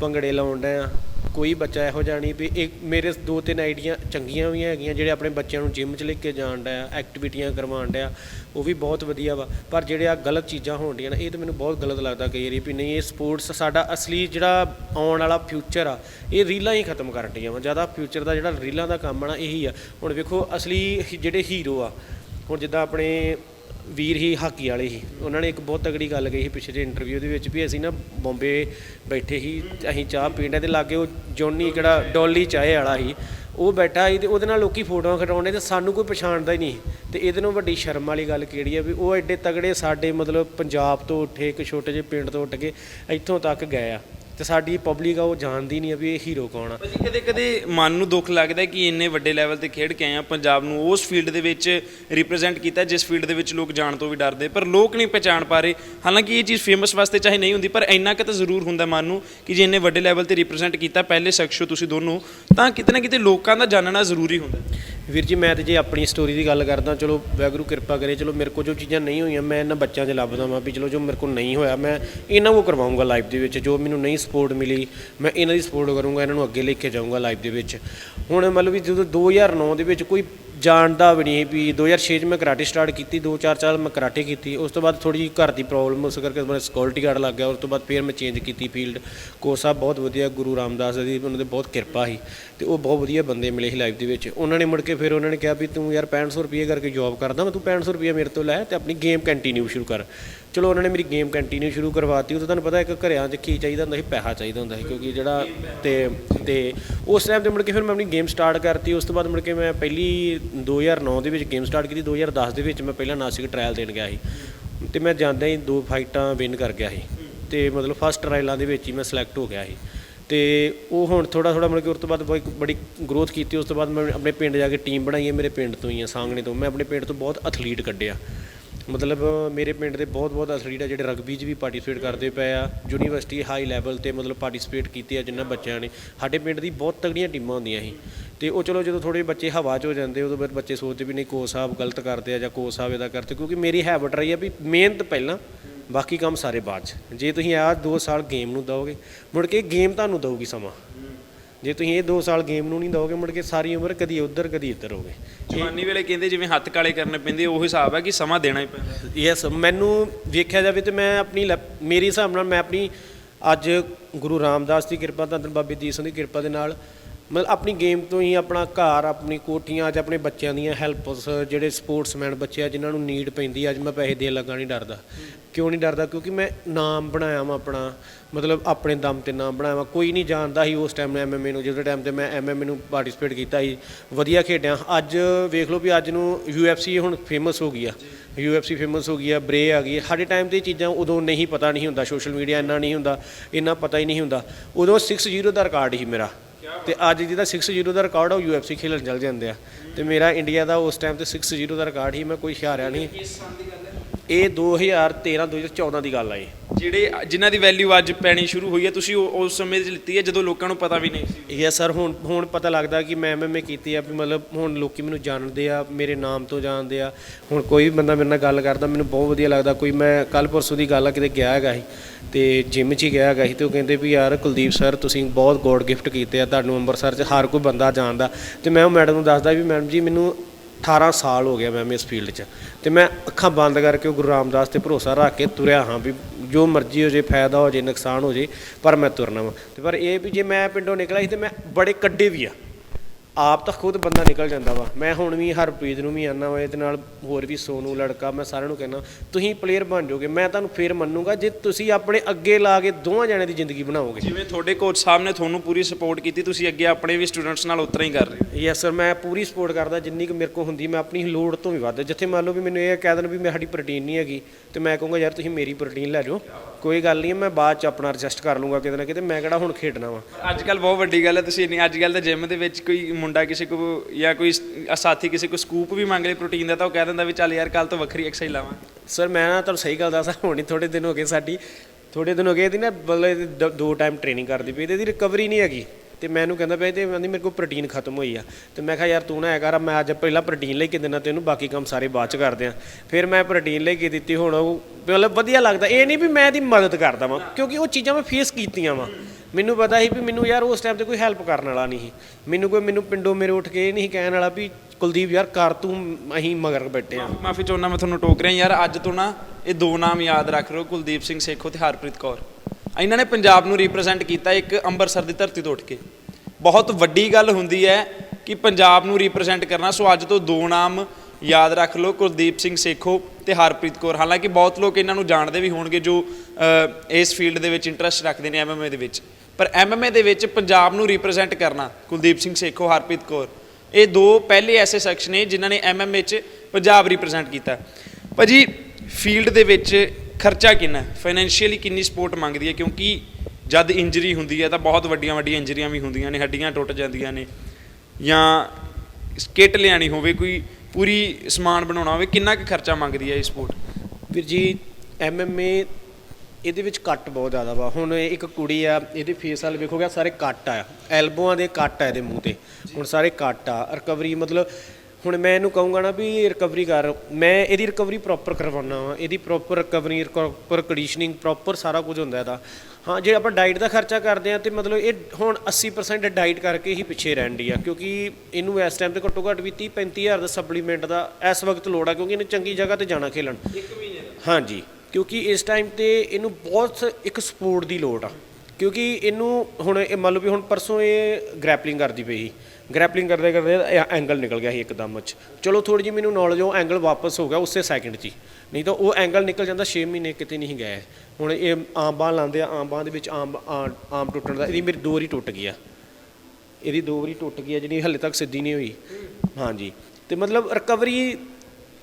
ਭੰਗੜੇ ਲਾਉਣ ਡਏ ਆ। ਕੋਈ ਬੱਚਾ ਇਹੋ ਜਿਹਾ ਨਹੀਂ ਵੀ ਇੱਕ ਮੇਰੇ ਦੋ ਤਿੰਨ ਆਈਡੀਆਂ ਚੰਗੀਆਂ ਵੀ ਹੈਗੀਆਂ ਜਿਹੜੇ ਆਪਣੇ ਬੱਚਿਆਂ ਨੂੰ ਜਿਮ 'ਚ ਲੈ ਕੇ ਜਾਣ ਡਿਆ ਐਕਟੀਵਿਟੀਆਂ ਕਰਵਾਉਣ ਡਿਆ, ਉਹ ਵੀ ਬਹੁਤ ਵਧੀਆ ਵਾ। ਪਰ ਜਿਹੜੇ ਆ ਗਲਤ ਚੀਜ਼ਾਂ ਹੋਣ ਡੀਆਂ ਨਾ, ਇਹ ਤਾਂ ਮੈਨੂੰ ਬਹੁਤ ਗਲਤ ਲੱਗਦਾ ਕਈ ਵਾਰੀ ਵੀ ਨਹੀਂ, ਇਹ ਸਪੋਰਟਸ ਸਾਡਾ ਅਸਲੀ ਜਿਹੜਾ ਆਉਣ ਵਾਲਾ ਫਿਊਚਰ ਆ, ਇਹ ਰੀਲਾਂ ਹੀ ਖਤਮ ਕਰਨ ਡੀਆਂ ਵਾ। ਜ਼ਿਆਦਾ ਫਿਊਚਰ ਦਾ ਜਿਹੜਾ ਰੀਲਾਂ ਦਾ ਕੰਮ ਆ ਨਾ, ਇਹੀ ਆ। ਹੁਣ ਵੇਖੋ ਅਸਲੀ ਜਿਹੜੇ ਹੀਰੋ ਆ, ਹੁਣ ਜਿੱਦਾਂ ਆਪਣੇ ਵੀਰ ਹੀ ਹਾਕੀ ਵਾਲੇ ਹੀ। ਉਹਨਾਂ ਨੇ ਇੱਕ ਬਹੁਤ ਤਗੜੀ ਗੱਲ ਕਹੀ ਸੀ ਪਿਛਲੇ ਇੰਟਰਵਿਊ ਦੇ ਵਿੱਚ ਵੀ ਅਸੀਂ ਨਾ ਬੰਬੇ ਬੈਠੇ ਸੀ ਅਸੀਂ ਚਾਹ ਪੀਂਦੇ ਤੇ ਲਾਗੇ ਉਹ ਜੋਨੀ ਕਿਹੜਾ ਡੋਲੀ ਚਾਹੇ ਵਾਲਾ ਸੀ ਉਹ ਬੈਠਾ ਸੀ ਤੇ ਉਹਦੇ ਨਾਲ ਲੋਕੀ ਫੋਟੋਆਂ ਖਿਚਾਉਂਦੇ ਤੇ ਸਾਨੂੰ ਕੋਈ ਪਛਾਣਦਾ ਹੀ ਨਹੀਂ। ਤੇ ਇਹਦੇ ਨੂੰ ਵੱਡੀ ਸ਼ਰਮ ਵਾਲੀ ਗੱਲ ਕਿਹੜੀ ਹੈ ਵੀ ਉਹ ਐਡੇ ਤਗੜੇ ਸਾਡੇ ਮਤਲਬ ਪੰਜਾਬ ਤੋਂ ਉੱਠੇ, ਇੱਕ ਛੋਟੇ ਜਿਹੇ ਪਿੰਡ ਤੋਂ ਉੱਠ ਕੇ ਇੱਥੋਂ ਤੱਕ ਗਏ ਆ। ਤੇ ਸਾਡੀ ਪਬਲਿਕ ਆ, ਉਹ ਜਾਣਦੀ ਨਹੀਂ ਆ ਵੀ ਇਹ ਹੀਰੋ ਕੌਣ ਆ। ਭਾਜੀ ਕਦੇ ਕਦੇ ਮਨ ਨੂੰ ਦੁੱਖ ਲੱਗਦਾ ਕਿ ਇੰਨੇ ਵੱਡੇ ਲੈਵਲ ਤੇ ਖੇਡ ਕੇ ਆਏ ਆ, ਪੰਜਾਬ ਨੂੰ ਉਸ ਫੀਲਡ ਦੇ ਵਿੱਚ ਰਿਪਰੈਜ਼ੈਂਟ ਕੀਤਾ, ਜਿਸ ਫੀਲਡ ਦੇ ਵਿੱਚ ਲੋਕ ਜਾਣ ਤੋਂ ਵੀ ਡਰਦੇ ਪਰ ਲੋਕ ਨਹੀਂ ਪਛਾਣ ਪਾ ਰਹੇ। ਹਾਲਾਂਕਿ ਇਹ ਚੀਜ਼ ਫੇਮਸ ਵਾਸਤੇ ਚਾਹੇ ਨਹੀਂ ਹੁੰਦੀ, ਪਰ ਇੰਨਾ ਕੁ ਤਾਂ ਜ਼ਰੂਰ ਹੁੰਦਾ ਮਨ ਨੂੰ ਕਿ ਜੇ ਇੰਨੇ ਵੱਡੇ ਲੈਵਲ ਤੇ ਰਿਪਰੈਜ਼ੈਂਟ ਕੀਤਾ, ਪਹਿਲੇ ਸ਼ਖਸ ਹੋ ਤੁਸੀਂ ਦੋਨੋਂ, ਤਾਂ ਕਿਤੇ ਨਾ ਕਿਤੇ ਲੋਕਾਂ ਦਾ ਜਾਣਨਾ ਜ਼ਰੂਰੀ ਹੁੰਦਾ। ਵੀਰ ਜੀ, ਮੈਂ ਤੇ ਜੇ ਆਪਣੀ ਸਟੋਰੀ ਦੀ ਗੱਲ ਕਰਦਾ, ਚਲੋ ਵਾਹਿਗੁਰੂ ਕਿਰਪਾ ਕਰੇ, ਚਲੋ ਮੇਰੇ ਕੋਲ ਜੋ ਚੀਜ਼ਾਂ ਨਹੀਂ ਹੋਈਆਂ, ਮੈਂ ਇਹਨਾਂ ਬੱਚਿਆਂ 'ਚ ਲੱਭਦਾ ਵਾਂ ਵੀ ਚਲੋ ਜੋ ਮੇਰੇ ਕੋਲ ਨਹੀਂ ਹੋਇਆ, ਮੈਂ ਇਹਨਾਂ ਨੂੰ ਕਰਵਾਉਂਗਾ ਲਾਈਫ ਦੇ ਵਿੱਚ, ਜੋ ਮੈਨੂੰ ਨਹੀਂ ਸਪੋਰਟ ਮਿਲੀ, ਮੈਂ ਇਹਨਾਂ ਦੀ ਸਪੋਰਟ ਕਰੂੰਗਾ, ਇਹਨਾਂ ਨੂੰ ਅੱਗੇ ਲੈ ਕੇ ਜਾਊਂਗਾ ਲਾਈਫ ਦੇ ਵਿੱਚ। ਹੁਣ ਮਤਲਬ ਵੀ ਜਦੋਂ 2009 ਦੇ ਵਿੱਚ ਕੋਈ ਜਾਣਦਾ ਵੀ ਨਹੀਂ ਵੀ 2006 'ਚ ਮੈਂ ਕਰਾਟੇ ਸਟਾਰਟ ਕੀਤੀ 2-4 ਸਾਲ ਮੈਂ ਕਰਾਟੇ ਕੀਤੀ, ਉਸ ਤੋਂ ਬਾਅਦ ਥੋੜੀ ਜਿਹੀ ਘਰ ਦੀ ਪ੍ਰੋਬਲਮ ਉਸ ਕਰਕੇ ਮੈਂ ਸਿਕਿਉਰਿਟੀ ਗਾਰਡ ਲੱਗ ਗਿਆ, ਉਸ ਤੋਂ ਬਾਅਦ ਫਿਰ ਮੈਂ ਚੇਂਜ ਕੀਤੀ ਫੀਲਡ ਕੋਚ ਸਾਹਿਬ ਬਹੁਤ ਵਧੀਆ, ਗੁਰੂ ਰਾਮਦਾਸ ਦੀ ਉਹਨਾਂ ਦੇ ਬਹੁਤ ਕਿਰਪਾ ਸੀ ਤੇ ਉਹ ਬਹੁਤ ਵਧੀਆ ਬੰਦੇ ਮਿਲੇ ਸੀ ਲਾਈਫ ਦੇ ਵਿੱਚ। ਉਹਨਾਂ ਨੇ ਮੁੜ ਕੇ ਫਿਰ ਉਹਨਾਂ ਨੇ ਕਿਹਾ ਵੀ ਤੂੰ ਯਾਰ 6500 ਰੁਪਏ ਕਰਕੇ ਜੌਬ ਕਰਦਾ, ਮੈਂ ਤੂੰ 6500 ਰੁਪਏ ਮੇਰੇ ਤੋਂ ਲੈ ਤੇ ਆਪਣੀ ਗੇਮ ਕੰਟੀਨਿਊ ਸ਼ੁਰੂ ਕਰ। ਚਲੋ, ਉਹਨਾਂ ਨੇ ਮੇਰੀ ਗੇਮ ਕੰਟੀਨਿਊ ਸ਼ੁਰੂ ਕਰਵਾਤੀ। ਉਹ ਤਾਂ ਤੁਹਾਨੂੰ ਪਤਾ ਇੱਕ ਘਰਿਆਂ 'ਚ ਕੀ ਚਾਹੀਦਾ ਹੁੰਦਾ ਸੀ? ਪੈਸਾ ਚਾਹੀਦਾ ਹੁੰਦਾ ਸੀ ਕਿਉਂਕਿ ਜਿਹੜਾ ਤੇ ਤੇ ਉਸ ਟਾਈਮ ਤੇ ਮੁੜ ਕੇ ਫਿਰ ਮੈਂ ਆਪਣੀ ਗੇਮ ਸਟਾਰਟ ਕਰਤੀ। ਉਸ ਤੋਂ ਬਾਅਦ ਮੁੜ ਕੇ ਮੈਂ ਪਹਿਲੀ 2009 ਦੇ ਵਿੱਚ ਗੇਮ ਸਟਾਰਟ ਕੀਤੀ। 2010 ਦੇ ਵਿੱਚ ਮੈਂ ਪਹਿਲਾਂ ਨਾਸਿਕ ਟ੍ਰਾਇਲ ਦੇਣ ਗਿਆ ਸੀ। ਤੇ ਮੈਂ ਜਾਂਦਿਆਂ ਹੀ ਦੋ ਫਾਈਟਾਂ ਵਿਨ ਕਰ ਗਿਆ ਸੀ। ਤੇ ਮਤਲਬ ਫਸਟ ਟ੍ਰਾਇਲਾਂ ਦੇ ਵਿੱਚ ਹੀ ਮੈਂ ਸਿਲੈਕਟ ਹੋ ਗਿਆ ਸੀ। ਤੇ ਉਹ ਹੁਣ ਥੋੜਾ ਥੋੜਾ ਮਤਲਬ ਕੇ ਉਸ ਤੋਂ ਬਾਅਦ ਬੜੀ ਗਰੋਥ ਕੀਤੀ। ਉਸ ਤੋਂ ਬਾਅਦ ਮੈਂ ਆਪਣੇ ਪਿੰਡ ਜਾ ਕੇ ਟੀਮ ਬਣਾਈ ਹੈ। ਮੇਰੇ ਪਿੰਡ ਤੋਂ ਹੀ ਆ ਸਾਂਗਣੇ ਤੋਂ। ਮੈਂ ਆਪਣੇ ਪਿੰਡ ਤੋਂ ਬਹੁਤ ਐਥਲੀਟ ਕੱਢਿਆ। ਮਤਲਬ ਮੇਰੇ ਪਿੰਡ ਦੇ ਬਹੁਤ ਬਹੁਤ ਐਥਲੀਟ ਆ ਜਿਹੜੇ ਰਗਬੀ 'ਚ ਵੀ ਪਾਰਟਿਸਿਪੇਟ ਕਰਦੇ ਪਏ ਆ, ਯੂਨੀਵਰਸਿਟੀ ਹਾਈ ਲੈਵਲ ਤੇ ਮਤਲਬ ਪਾਰਟਿਸਿਪੇਟ ਕੀਤੇ ਆ ਜਿਨ੍ਹਾਂ ਬੱਚਿਆਂ ਨੇ। ਸਾਡੇ ਪਿੰਡ ਦੀ ਬਹੁਤ ਤਗੜੀਆਂ ਟੀਮਾਂ ਹੁੰਦੀਆਂ ਸੀ ਤੇ ਉਹ ਚਲੋ ਜਦੋਂ ਥੋੜੇ ਬੱਚੇ ਹਵਾ 'ਚ ਹੋ ਜਾਂਦੇ, ਉਦੋਂ ਫਿਰ ਬੱਚੇ ਸੋਚਦੇ ਵੀ ਨਹੀਂ ਕੋਚ ਸਾਹਿਬ ਗਲਤ ਕਰਦੇ ਆ ਜਾਂ ਕੋਚ ਸਾਹਿਬ ਇਹਦਾ ਕਰਦੇ ਕਿਉਂਕਿ ਮੇਰੀ ਹੈਬਿਟ ਰਹੀ ਆ ਵੀ ਮਿਹਨਤ ਪਹਿਲਾਂ, ਬਾਕੀ ਕੰਮ ਸਾਰੇ ਬਾਅਦ 'ਚ। ਜੇ ਤੁਸੀਂ ਆ 2 ਸਾਲ ਗੇਮ ਨੂੰ ਦਿਓਗੇ, ਮੁੜ ਕੇ ਗੇਮ ਤੁਹਾਨੂੰ ਦਊਗੀ ਸਮਾਂ। ਜੇ ਤੁਸੀਂ ਇਹ 2 ਸਾਲ ਗੇਮ ਨੂੰ ਨਹੀਂ ਦਿਓਗੇ ਮੁੜ ਕੇ ਸਾਰੀ ਉਮਰ ਕਦੀ ਉੱਧਰ ਕਦੀ ਇੱਧਰ ਹੋਗੇ ਜਵਾਨੀ ਵੇਲੇ ਕਹਿੰਦੇ ਜਿਵੇਂ ਹੱਥ ਕਾਲੇ ਕਰਨੇ ਪੈਂਦੇ ਉਹ ਹਿਸਾਬ ਹੈ ਕਿ ਸਮਾਂ ਦੇਣਾ ਹੀ ਪੈਂਦਾ। ਯੈਸ ਮੈਨੂੰ ਵੇਖਿਆ ਜਾਵੇ ਤੇ ਮੈਂ ਆਪਣੀ ਮੇਰੀ ਹਿਸਾਬ ਨਾਲ ਮੈਂ ਆਪਣੀ ਅੱਜ ਗੁਰੂ ਰਾਮਦਾਸ ਦੀ ਕਿਰਪਾ ਧੰਨ ਬਾਬੇ ਦੀਪ ਸਿੰਘ ਦੀ ਕਿਰਪਾ ਦੇ ਨਾਲ ਮਤਲਬ ਆਪਣੀ ਗੇਮ ਤੋਂ ਹੀ ਆਪਣਾ ਘਰ, ਆਪਣੀ ਕੋਠੀਆਂ ਅੱਜ ਆਪਣੇ ਬੱਚਿਆਂ ਦੀਆਂ ਹੈਲਪਸ ਜਿਹੜੇ ਸਪੋਰਟਸਮੈਨ ਬੱਚੇ ਆ, ਜਿਨ੍ਹਾਂ ਨੂੰ ਨੀਡ ਪੈਂਦੀ ਅੱਜ ਮੈਂ ਪੈਸੇ ਦੇਣ ਲੱਗਾ ਨਹੀਂ ਡਰਦਾ। ਕਿਉਂ ਨਹੀਂ ਡਰਦਾ? ਕਿਉਂਕਿ ਮੈਂ ਨਾਮ ਬਣਾਇਆ ਵਾ ਆਪਣਾ। ਮਤਲਬ ਆਪਣੇ ਦਮ ਤੇ ਨਾਮ ਬਣਾਇਆ ਵਾ। ਕੋਈ ਨਹੀਂ ਜਾਣਦਾ ਸੀ ਉਸ ਟਾਈਮ ਐਮਐਮਏ ਨੂੰ ਜਿਹੜੇ ਟਾਈਮ ਤੇ ਮੈਂ ਐਮਐਮਏ ਨੂੰ ਪਾਰਟਿਸਿਪੇਟ ਕੀਤਾ ਸੀ। ਵਧੀਆ ਖੇਡਿਆ। ਅੱਜ ਵੇਖ ਲਓ ਵੀ ਅੱਜ ਨੂੰ ਯੂਐਫਸੀ ਹੁਣ ਫੇਮਸ ਹੋ ਗਈ ਆ। ਯੂਐਫਸੀ ਫੇਮਸ ਹੋ ਗਈ ਆ ਬਰੇ ਆ ਗਈ ਆ। ਸਾਡੇ ਟਾਈਮ ਤੇ ਚੀਜ਼ਾਂ ਉਦੋਂ ਨਹੀਂ ਪਤਾ ਨਹੀਂ ਹੁੰਦਾ। ਸੋਸ਼ਲ ਮੀਡੀਆ ਇੰਨਾ ਨਹੀਂ ਹੁੰਦਾ। ਇੰਨਾ ਪਤਾ ਹੀ ਨਹੀਂ ਹੁੰਦਾ। ਉਦੋਂ 6-0 ਦਾ ਰਿਕਾਰਡ ਸੀ ਮੇਰਾ। ਤੇ ਅੱਜ ਜਿਹਦਾ 6-0 ਦਾ ਰਿਕਾਰਡ ਆ, ਉਹ ਯੂਐਫਸੀ ਖੇਲਣ ਚੱਲ ਜਾਂਦੇ ਆ। ਤੇ ਮੇਰਾ ਇੰਡੀਆ ਦਾ ਉਸ ਟਾਈਮ ਤੇ 6-0 ਦਾ ਰਿਕਾਰਡ ਸੀ, ਮੈਂ ਕੋਈ ਹਾਰਿਆ ਨਹੀਂ। ਇਹ 2013 2014 ਦੀ ਗੱਲ ਆ ਇਹ। ਜਿਹੜੇ ਜਿਨ੍ਹਾਂ ਦੀ ਵੈਲਿਊ ਅੱਜ ਪੈਣੀ ਸ਼ੁਰੂ ਹੋਈ ਹੈ ਤੁਸੀਂ ਉਹ- ਉਸ ਸਮੇਂ 'ਚ ਲਿੱਤੀ ਹੈ ਜਦੋਂ ਲੋਕਾਂ ਨੂੰ ਪਤਾ ਵੀ ਨਹੀਂ ਸੀ? ਯੈਸ ਸਰ ਹੁਣ ਹੁਣ ਪਤਾ ਲੱਗਦਾ ਕਿ ਮੈਂ ਐਮਐਮਏ ਕੀਤੀ ਆ ਵੀ ਮਤਲਬ ਹੁਣ ਲੋਕੀ ਮੈਨੂੰ ਜਾਣਦੇ ਆ ਮੇਰੇ ਨਾਮ ਤੋਂ ਜਾਣਦੇ ਆ। ਹੁਣ ਕੋਈ ਵੀ ਬੰਦਾ ਮੇਰੇ ਨਾਲ ਗੱਲ ਕਰਦਾ ਮੈਨੂੰ ਬਹੁਤ ਵਧੀਆ ਲੱਗਦਾ। ਕੋਈ ਮੈਂ ਕੱਲ ਪਰਸੋਂ ਦੀ ਗੱਲ ਆ ਕਿਤੇ ਗਿਆ ਹੈਗਾ ਸੀ ਤੇ ਜਿਮ 'ਚ ਹੀ ਗਿਆ ਹੈਗਾ ਸੀ ਤੇ ਉਹ ਕਹਿੰਦੇ ਵੀ ਯਾਰ ਕੁਲਦੀਪ ਸਰ ਤੁਸੀਂ ਬਹੁਤ ਗੋਡ ਗਿਫਟ ਕੀਤੇ ਆ ਤੁਹਾਨੂੰ ਅੰਮ੍ਰਿਤਸਰ 'ਚ ਹਰ ਕੋਈ ਬੰਦਾ ਜਾਣਦਾ। ਤੇ ਮੈਂ ਉਹ ਮੈਡਮ ਨੂੰ ਦੱਸਦਾ ਵੀ ਮੈਡਮ ਜੀ ਮੈਨੂੰ 18 ਸਾਲ ਹੋ ਗਿਆ ਮੈਮ ਇਸ ਫੀਲਡ 'ਚ। ਤੇ ਮੈਂ ਅੱਖਾਂ ਬੰਦ ਕਰਕੇ ਉਹ ਗੁਰੂ ਰਾਮਦਾਸ ਤੇ ਭਰੋਸਾ ਰੱਖ ਕੇ ਤੁਰਿਆ ਹਾਂ ਵੀ ਜੋ ਮਰਜ਼ੀ ਹੋ ਜੇ, ਫਾਇਦਾ ਹੋ ਜੇ, ਨੁਕਸਾਨ ਹੋ ਜੇ, ਪਰ ਮੈਂ ਤੁਰਨਾ ਵਾ। ਤੇ ਪਰ ਇਹ ਵੀ ਜੇ ਮੈਂ ਪਿੰਡੋਂ ਨਿਕਲਿਆ ਸੀ ਤੇ ਮੈਂ ਬੜੇ ਕੱਢੇ ਵੀ ਆ। ਆਪ ਤਾਂ ਖੁਦ ਬੰਦਾ ਨਿਕਲ ਜਾਂਦਾ ਵਾ। ਮੈਂ ਹੁਣ ਵੀ ਹਰਪ੍ਰੀਤ ਨੂੰ ਵੀ ਆਨਾ ਵਾ, ਇਹਦੇ ਨਾਲ ਹੋਰ ਵੀ ਸੋਨੂ ਲੜਕਾ, ਮੈਂ ਸਾਰਿਆਂ ਨੂੰ ਕਹਿੰਦਾ ਤੁਸੀਂ ਪਲੇਅਰ ਬਣ ਜਾਓਗੇ, ਮੈਂ ਤੁਹਾਨੂੰ ਫੇਰ ਮੰਨੂਗਾ ਜੇ ਤੁਸੀਂ ਆਪਣੇ ਅੱਗੇ ਲਾ ਕੇ ਦੋਵਾਂ ਜਣਿਆਂ ਦੀ ਜ਼ਿੰਦਗੀ ਬਣਾਓਗੇ। ਜਿਵੇਂ ਤੁਹਾਡੇ ਕੋਚ ਸਾਹਿਬ ਨੇ ਤੁਹਾਨੂੰ ਪੂਰੀ ਸਪੋਰਟ ਕੀਤੀ, ਤੁਸੀਂ ਅੱਗੇ ਆਪਣੇ ਵੀ ਸਟੂਡੈਂਟਸ ਨਾਲ ਉਤਰਾ ਹੀ ਕਰ ਰਹੇ ਹੋ। ਯੈਸ ਸਰ ਮੈਂ ਪੂਰੀ ਸਪੋਰਟ ਕਰਦਾ ਜਿੰਨੀ ਕੁ ਮੇਰੇ ਕੋਲ ਹੁੰਦੀ ਮੈਂ ਆਪਣੀ ਲੋੜ ਤੋਂ ਵੀ ਵੱਧ। ਜਿੱਥੇ ਮੰਨ ਲਓ ਵੀ ਮੈਨੂੰ ਇਹ ਕਹਿ ਦੇਣ ਵੀ ਮੈਂ ਸਾਡੀ ਪ੍ਰੋਟੀਨ ਨਹੀਂ ਹੈਗੀ ਤੇ ਮੈਂ ਕਹੂੰਗਾ ਯਾਰ ਤੁਸੀਂ ਮੇਰੀ ਪ੍ਰੋਟੀਨ ਲੈ ਜਾਓ। ਕੋਈ ਗੱਲ ਨਹੀਂ ਮੈਂ ਬਾਅਦ ਚ ਆਪਣਾ ਐਡਜਸਟ ਕਰ ਲੂੰਗਾ ਕਿਤੇ ਨਾ ਕਿਤੇ ਮੈਂ ਕਿਹੜਾ ਹੁਣ ਖੇਡਣਾ ਵਾ? ਅੱਜ ਕੱਲ ਬਹੁਤ ਵੱਡੀ ਗੱਲ ਹੈ ਤੁਸੀਂ ਨਹੀਂ ਅੱਜ ਕੱਲ ਦੇ ਜਿਮ ਦੇ ਵਿੱਚ ਕੋਈ ਮੁੰਡਾ ਕਿਸੇ ਕੋ ਜਾਂ ਕੋਈ ਸਾਥੀ ਕਿਸੇ ਕੋ ਸਕੂਪ ਵੀ ਮੰਗ ਲੇ ਪ੍ਰੋਟੀਨ ਦਾ ਤਾਂ ਉਹ ਕਹਿ ਦਿੰਦਾ ਵੀ ਚੱਲ ਯਾਰ ਕੱਲ ਤੋਂ ਵੱਖਰੀ ਐਕਸਰਸਾਈਜ਼ ਲਾਵਾਂ। ਸਰ ਮੈਂ ਨਾ ਤੁਹਾਨੂੰ ਸਹੀ ਗੱਲ ਦੱਸਾਂ ਹੁਣ ਹੀ ਥੋੜੇ ਦਿਨ ਹੋ ਗਏ ਸਾਡੀ ਥੋੜੇ ਦਿਨ ਹੋ ਗਏ ਇਹਦੀ ਨਾ ਇਹਦੀ ਦ- ਦੋ ਟਾਈਮ ਟ੍ਰੇਨਿੰਗ ਕਰਦੀ ਪਈ ਤੇ ਇਹਦੀ ਰਿਕਵਰੀ ਨਹੀਂ ਹੈਗੀ। ਤੇ ਮੈਨੂੰ ਕਹਿੰਦਾ ਪਿਆ ਤੇ ਕਹਿੰਦੀ ਮੇਰੇ ਕੋਲ ਪ੍ਰੋਟੀਨ ਖਤਮ ਹੋਈ ਆ। ਤੇ ਮੈਂ ਕਿਹਾ, ਯਾਰ ਤੂੰ ਨਾ ਐ ਕਰ, ਮੈਂ ਅੱਜ ਪਹਿਲਾਂ ਪ੍ਰੋਟੀਨ ਲੈ ਕੇ ਦੇਣਾ ਤੈਨੂੰ, ਬਾਕੀ ਕੰਮ ਸਾਰੇ ਬਾਅਦ ਚ ਕਰਦੇ ਆ। ਫਿਰ ਮੈਂ ਪ੍ਰੋਟੀਨ ਲੈ ਕੇ ਦਿੱਤੀ, ਹੁਣ ਉਹ ਮਤਲਬ ਵਧੀਆ ਲੱਗਦਾ। ਇਹ ਨਹੀਂ ਵੀ ਮੈਂ ਇਹਦੀ ਮਦਦ ਕਰਦਾ ਵਾਂ, ਕਿਉਂਕਿ ਉਹ ਚੀਜ਼ਾਂ ਮੈਂ ਫੇਸ ਕੀਤੀਆਂ ਵਾਂ। ਮੈਨੂੰ ਪਤਾ ਸੀ ਵੀ ਮੈਨੂੰ ਯਾਰ ਉਸ ਟਾਈਮ ਤੇ ਕੋਈ ਹੈਲਪ ਕਰਨ ਵਾਲਾ ਨਹੀਂ ਸੀ। ਮੈਨੂੰ ਕੋਈ, ਮੈਨੂੰ ਪਿੰਡੋਂ ਮੇਰੇ ਉੱਠ ਕੇ ਇਹ ਨਹੀਂ ਕਹਿਣ ਵਾਲਾ ਵੀ, ਕੁਲਦੀਪ ਯਾਰ ਕਰ ਤੂੰ, ਅਸੀਂ ਮਗਰ ਬੈਠੇ ਆ। ਮਾਫੀ ਚਾਹੁੰਦਾ ਮੈਂ ਤੁਹਾਨੂੰ ਟੋਕ ਰਿਹਾ, ਯਾਰ ਅੱਜ ਤੋਂ ਨਾ ਇਹ ਦੋ ਨਾਮ ਯਾਦ ਰੱਖ ਲਓ, ਕੁਲਦੀਪ ਸਿੰਘ ਸੇਖੋ ਤੇ ਹਰਪ੍ਰੀਤ ਕੌਰ। ਇਹਨਾਂ ਨੇ ਪੰਜਾਬ ਨੂੰ ਰਿਪਰੈਜ਼ੈਂਟ ਕੀਤਾ ਇੱਕ ਅੰਮ੍ਰਿਤਸਰ ਦੀ ਧਰਤੀ ਤੋਂ ਉੱਠ ਕੇ। ਬਹੁਤ ਵੱਡੀ ਗੱਲ ਹੁੰਦੀ ਹੈ ਕਿ ਪੰਜਾਬ ਨੂੰ ਰਿਪਰੈਜ਼ੈਂਟ ਕਰਨਾ, ਸੋ ਅੱਜ ਤੋਂ ਦੋ ਨਾਮ ਯਾਦ ਰੱਖ ਲਓ, ਕੁਲਦੀਪ ਸਿੰਘ ਸੇਖੋ ਤੇ ਹਰਪ੍ਰੀਤ ਕੌਰ। ਹਾਲਾਂਕਿ ਬਹੁਤ ਲੋਕ ਇਹਨਾਂ ਨੂੰ ਜਾਣਦੇ ਵੀ ਹੋਣਗੇ ਜੋ ਇਸ ਫੀਲਡ ਦੇ ਵਿੱਚ ਇੰਟਰਸਟ ਰੱਖਦੇ ਨੇ ਐਮਐਮਏ ਦੇ ਵਿੱਚ। ਪਰ ਐਮਐਮਏ ਦੇ ਵਿੱਚ ਪੰਜਾਬ ਨੂੰ ਰਿਪਰੈਜ਼ੈਂਟ ਕਰਨਾ, ਕੁਲਦੀਪ ਸਿੰਘ ਸੇਖੋ, ਹਰਪ੍ਰੀਤ ਕੌਰ, ਇਹ ਦੋ ਪਹਿਲੇ ਐਸੇ ਸ਼ਖਸ ਨੇ ਜਿਨ੍ਹਾਂ ਨੇ ਐਮਐਮਏ 'ਚ ਪੰਜਾਬ ਰਿਪਰੈਜ਼ੈਂਟ ਕੀਤਾ। ਭਾਜੀ ਫੀਲਡ ਦੇ ਵਿੱਚ ਖਰਚਾ ਕਿੰਨਾ ਫਾਈਨੈਂਸ਼ੀਅਲੀ ਕਿੰਨੀ ਸਪੋਰਟ ਮੰਗਦੀ ਹੈ? ਕਿਉਂਕਿ ਜਦ ਇੰਜਰੀ ਹੁੰਦੀ ਹੈ ਤਾਂ ਬਹੁਤ ਵੱਡੀਆਂ ਵੱਡੀਆਂ ਇੰਜਰੀਆਂ ਵੀ ਹੁੰਦੀਆਂ ਨੇ, ਹੱਡੀਆਂ ਟੁੱਟ ਜਾਂਦੀਆਂ ਨੇ ਜਾਂ ਸਕਿੱਟ ਲਿਆਣੀ ਹੋਵੇ, ਕੋਈ ਪੂਰੀ ਸਮਾਨ ਬਣਾਉਣਾ ਹੋਵੇ, ਕਿੰਨਾ ਕੁ ਖਰਚਾ ਮੰਗਦੀ ਹੈ ਇਹ ਸਪੋਰਟ ਵੀਰ ਜੀ ਐਮਐਮਏ ਇਹਦੇ ਵਿੱਚ ਕੱਟ ਬਹੁਤ ਜ਼ਿਆਦਾ ਵਾ। ਹੁਣ ਇਹ ਇੱਕ ਕੁੜੀ ਆ, ਇਹਦੇ ਫੇਸ ਵਾਲ ਵੇਖੋਗੇ ਸਾਰੇ ਕੱਟ ਆ। ਐਲਬੋਆਂ ਦੇ ਕੱਟ ਆ ਇਹਦੇ ਮੂੰਹ ਤੇ। ਹੁਣ ਸਾਰੇ ਕੱਟ ਆ। ਰਿਕਵਰੀ ਮਤਲਬ ਹੁਣ ਮੈਂ ਇਹਨੂੰ ਕਹੂੰਗਾ ਨਾ ਵੀ ਰਿਕਵਰੀ ਕਰ ਮੈਂ ਇਹਦੀ ਰਿਕਵਰੀ ਪ੍ਰੋਪਰ ਕਰਵਾਉਣਾ ਵਾ ਇਹਦੀ proper recovery proper conditioning proper ਸਾਰਾ ਕੁਝ ਹੁੰਦਾ ਇਹਦਾ। ਹਾਂ ਜੇ ਆਪਾਂ ਡਾਈਟ ਦਾ ਖਰਚਾ ਕਰਦੇ ਆ ਤੇ ਮਤਲਬ ਇਹ ਹੁਣ 80% ਡਾਈਟ ਕਰਕੇ ਹੀ ਪਿੱਛੇ ਰਹਿਣ ਦੀ ਆ ਕਿਉਂਕਿ ਇਹਨੂੰ ਇਸ ਟਾਈਮ ਤੇ ਘੱਟੋ ਘੱਟ ਵੀ 30 35000 ਦਾ ਸਪਲੀਮੈਂਟ ਦਾ ਇਸ ਵਕਤ ਲੋੜ ਆ ਕਿਉਂਕਿ ਇਹਨੇ ਚੰਗੀ ਜਗ੍ਹਾ ਤੇ ਜਾਣਾ ਖੇਲਣ। ਹਾਂਜੀ ਕਿਉਂਕਿ ਇਸ ਟਾਈਮ ਤੇ ਇਹਨੂੰ ਬਹੁਤ ਇੱਕ ਸਪੋਰਟ ਦੀ ਲੋੜ ਆ ਕਿਉਂਕਿ ਇਹਨੂੰ ਹੁਣ ਇਹ ਮੰਨ ਲਓ ਵੀ ਹੁਣ ਪਰਸੋਂ ਇਹ ਗ੍ਰੈਪਲਿੰਗ ਕਰਦੀ ਪਈ ਸੀ। ਗ੍ਰੈਪਲਿੰਗ ਕਰਦੇ ਕਰਦੇ ਐਂਗਲ ਨਿਕਲ ਗਿਆ ਸੀ ਇੱਕਦਮ ਚ। ਚਲੋ ਥੋੜੀ ਜਿਹੀ ਮੈਨੂੰ ਨੌਲੇਜ ਉਹ ਐਂਗਲ ਵਾਪਸ ਹੋ ਗਿਆ ਉਸੇ ਸੈਕਿੰਡ 'ਚ ਨਹੀਂ ਤਾਂ ਉਹ ਐਂਗਲ ਨਿਕਲ ਜਾਂਦਾ 6 ਮਹੀਨੇ ਕਿਤੇ ਨਹੀਂ ਗਏ ਹੁਣ ਇਹ ਆਮ ਬਾਂਹ ਲਾਉਂਦੇ ਆ, ਆਮ ਬਾਂਹ ਦੇ ਵਿੱਚ ਆਮ, ਆਮ- ਆਮ ਟੁੱਟਣ ਦਾ, ਇਹਦੀ ਮੇਰੀ ਦੋ ਵਾਰੀ ਟੁੱਟ ਗਈ ਆ। ਇਹਦੀ ਦੋ ਵਾਰੀ ਟੁੱਟ ਗਈ ਆ, ਜਿਹੜੀ ਹਲੇ ਤੱਕ ਸਿੱਧੀ ਨਹੀਂ ਹੋਈ। ਹਾਂਜੀ। ਤੇ ਮਤਲਬ ਰਿਕਵਰੀ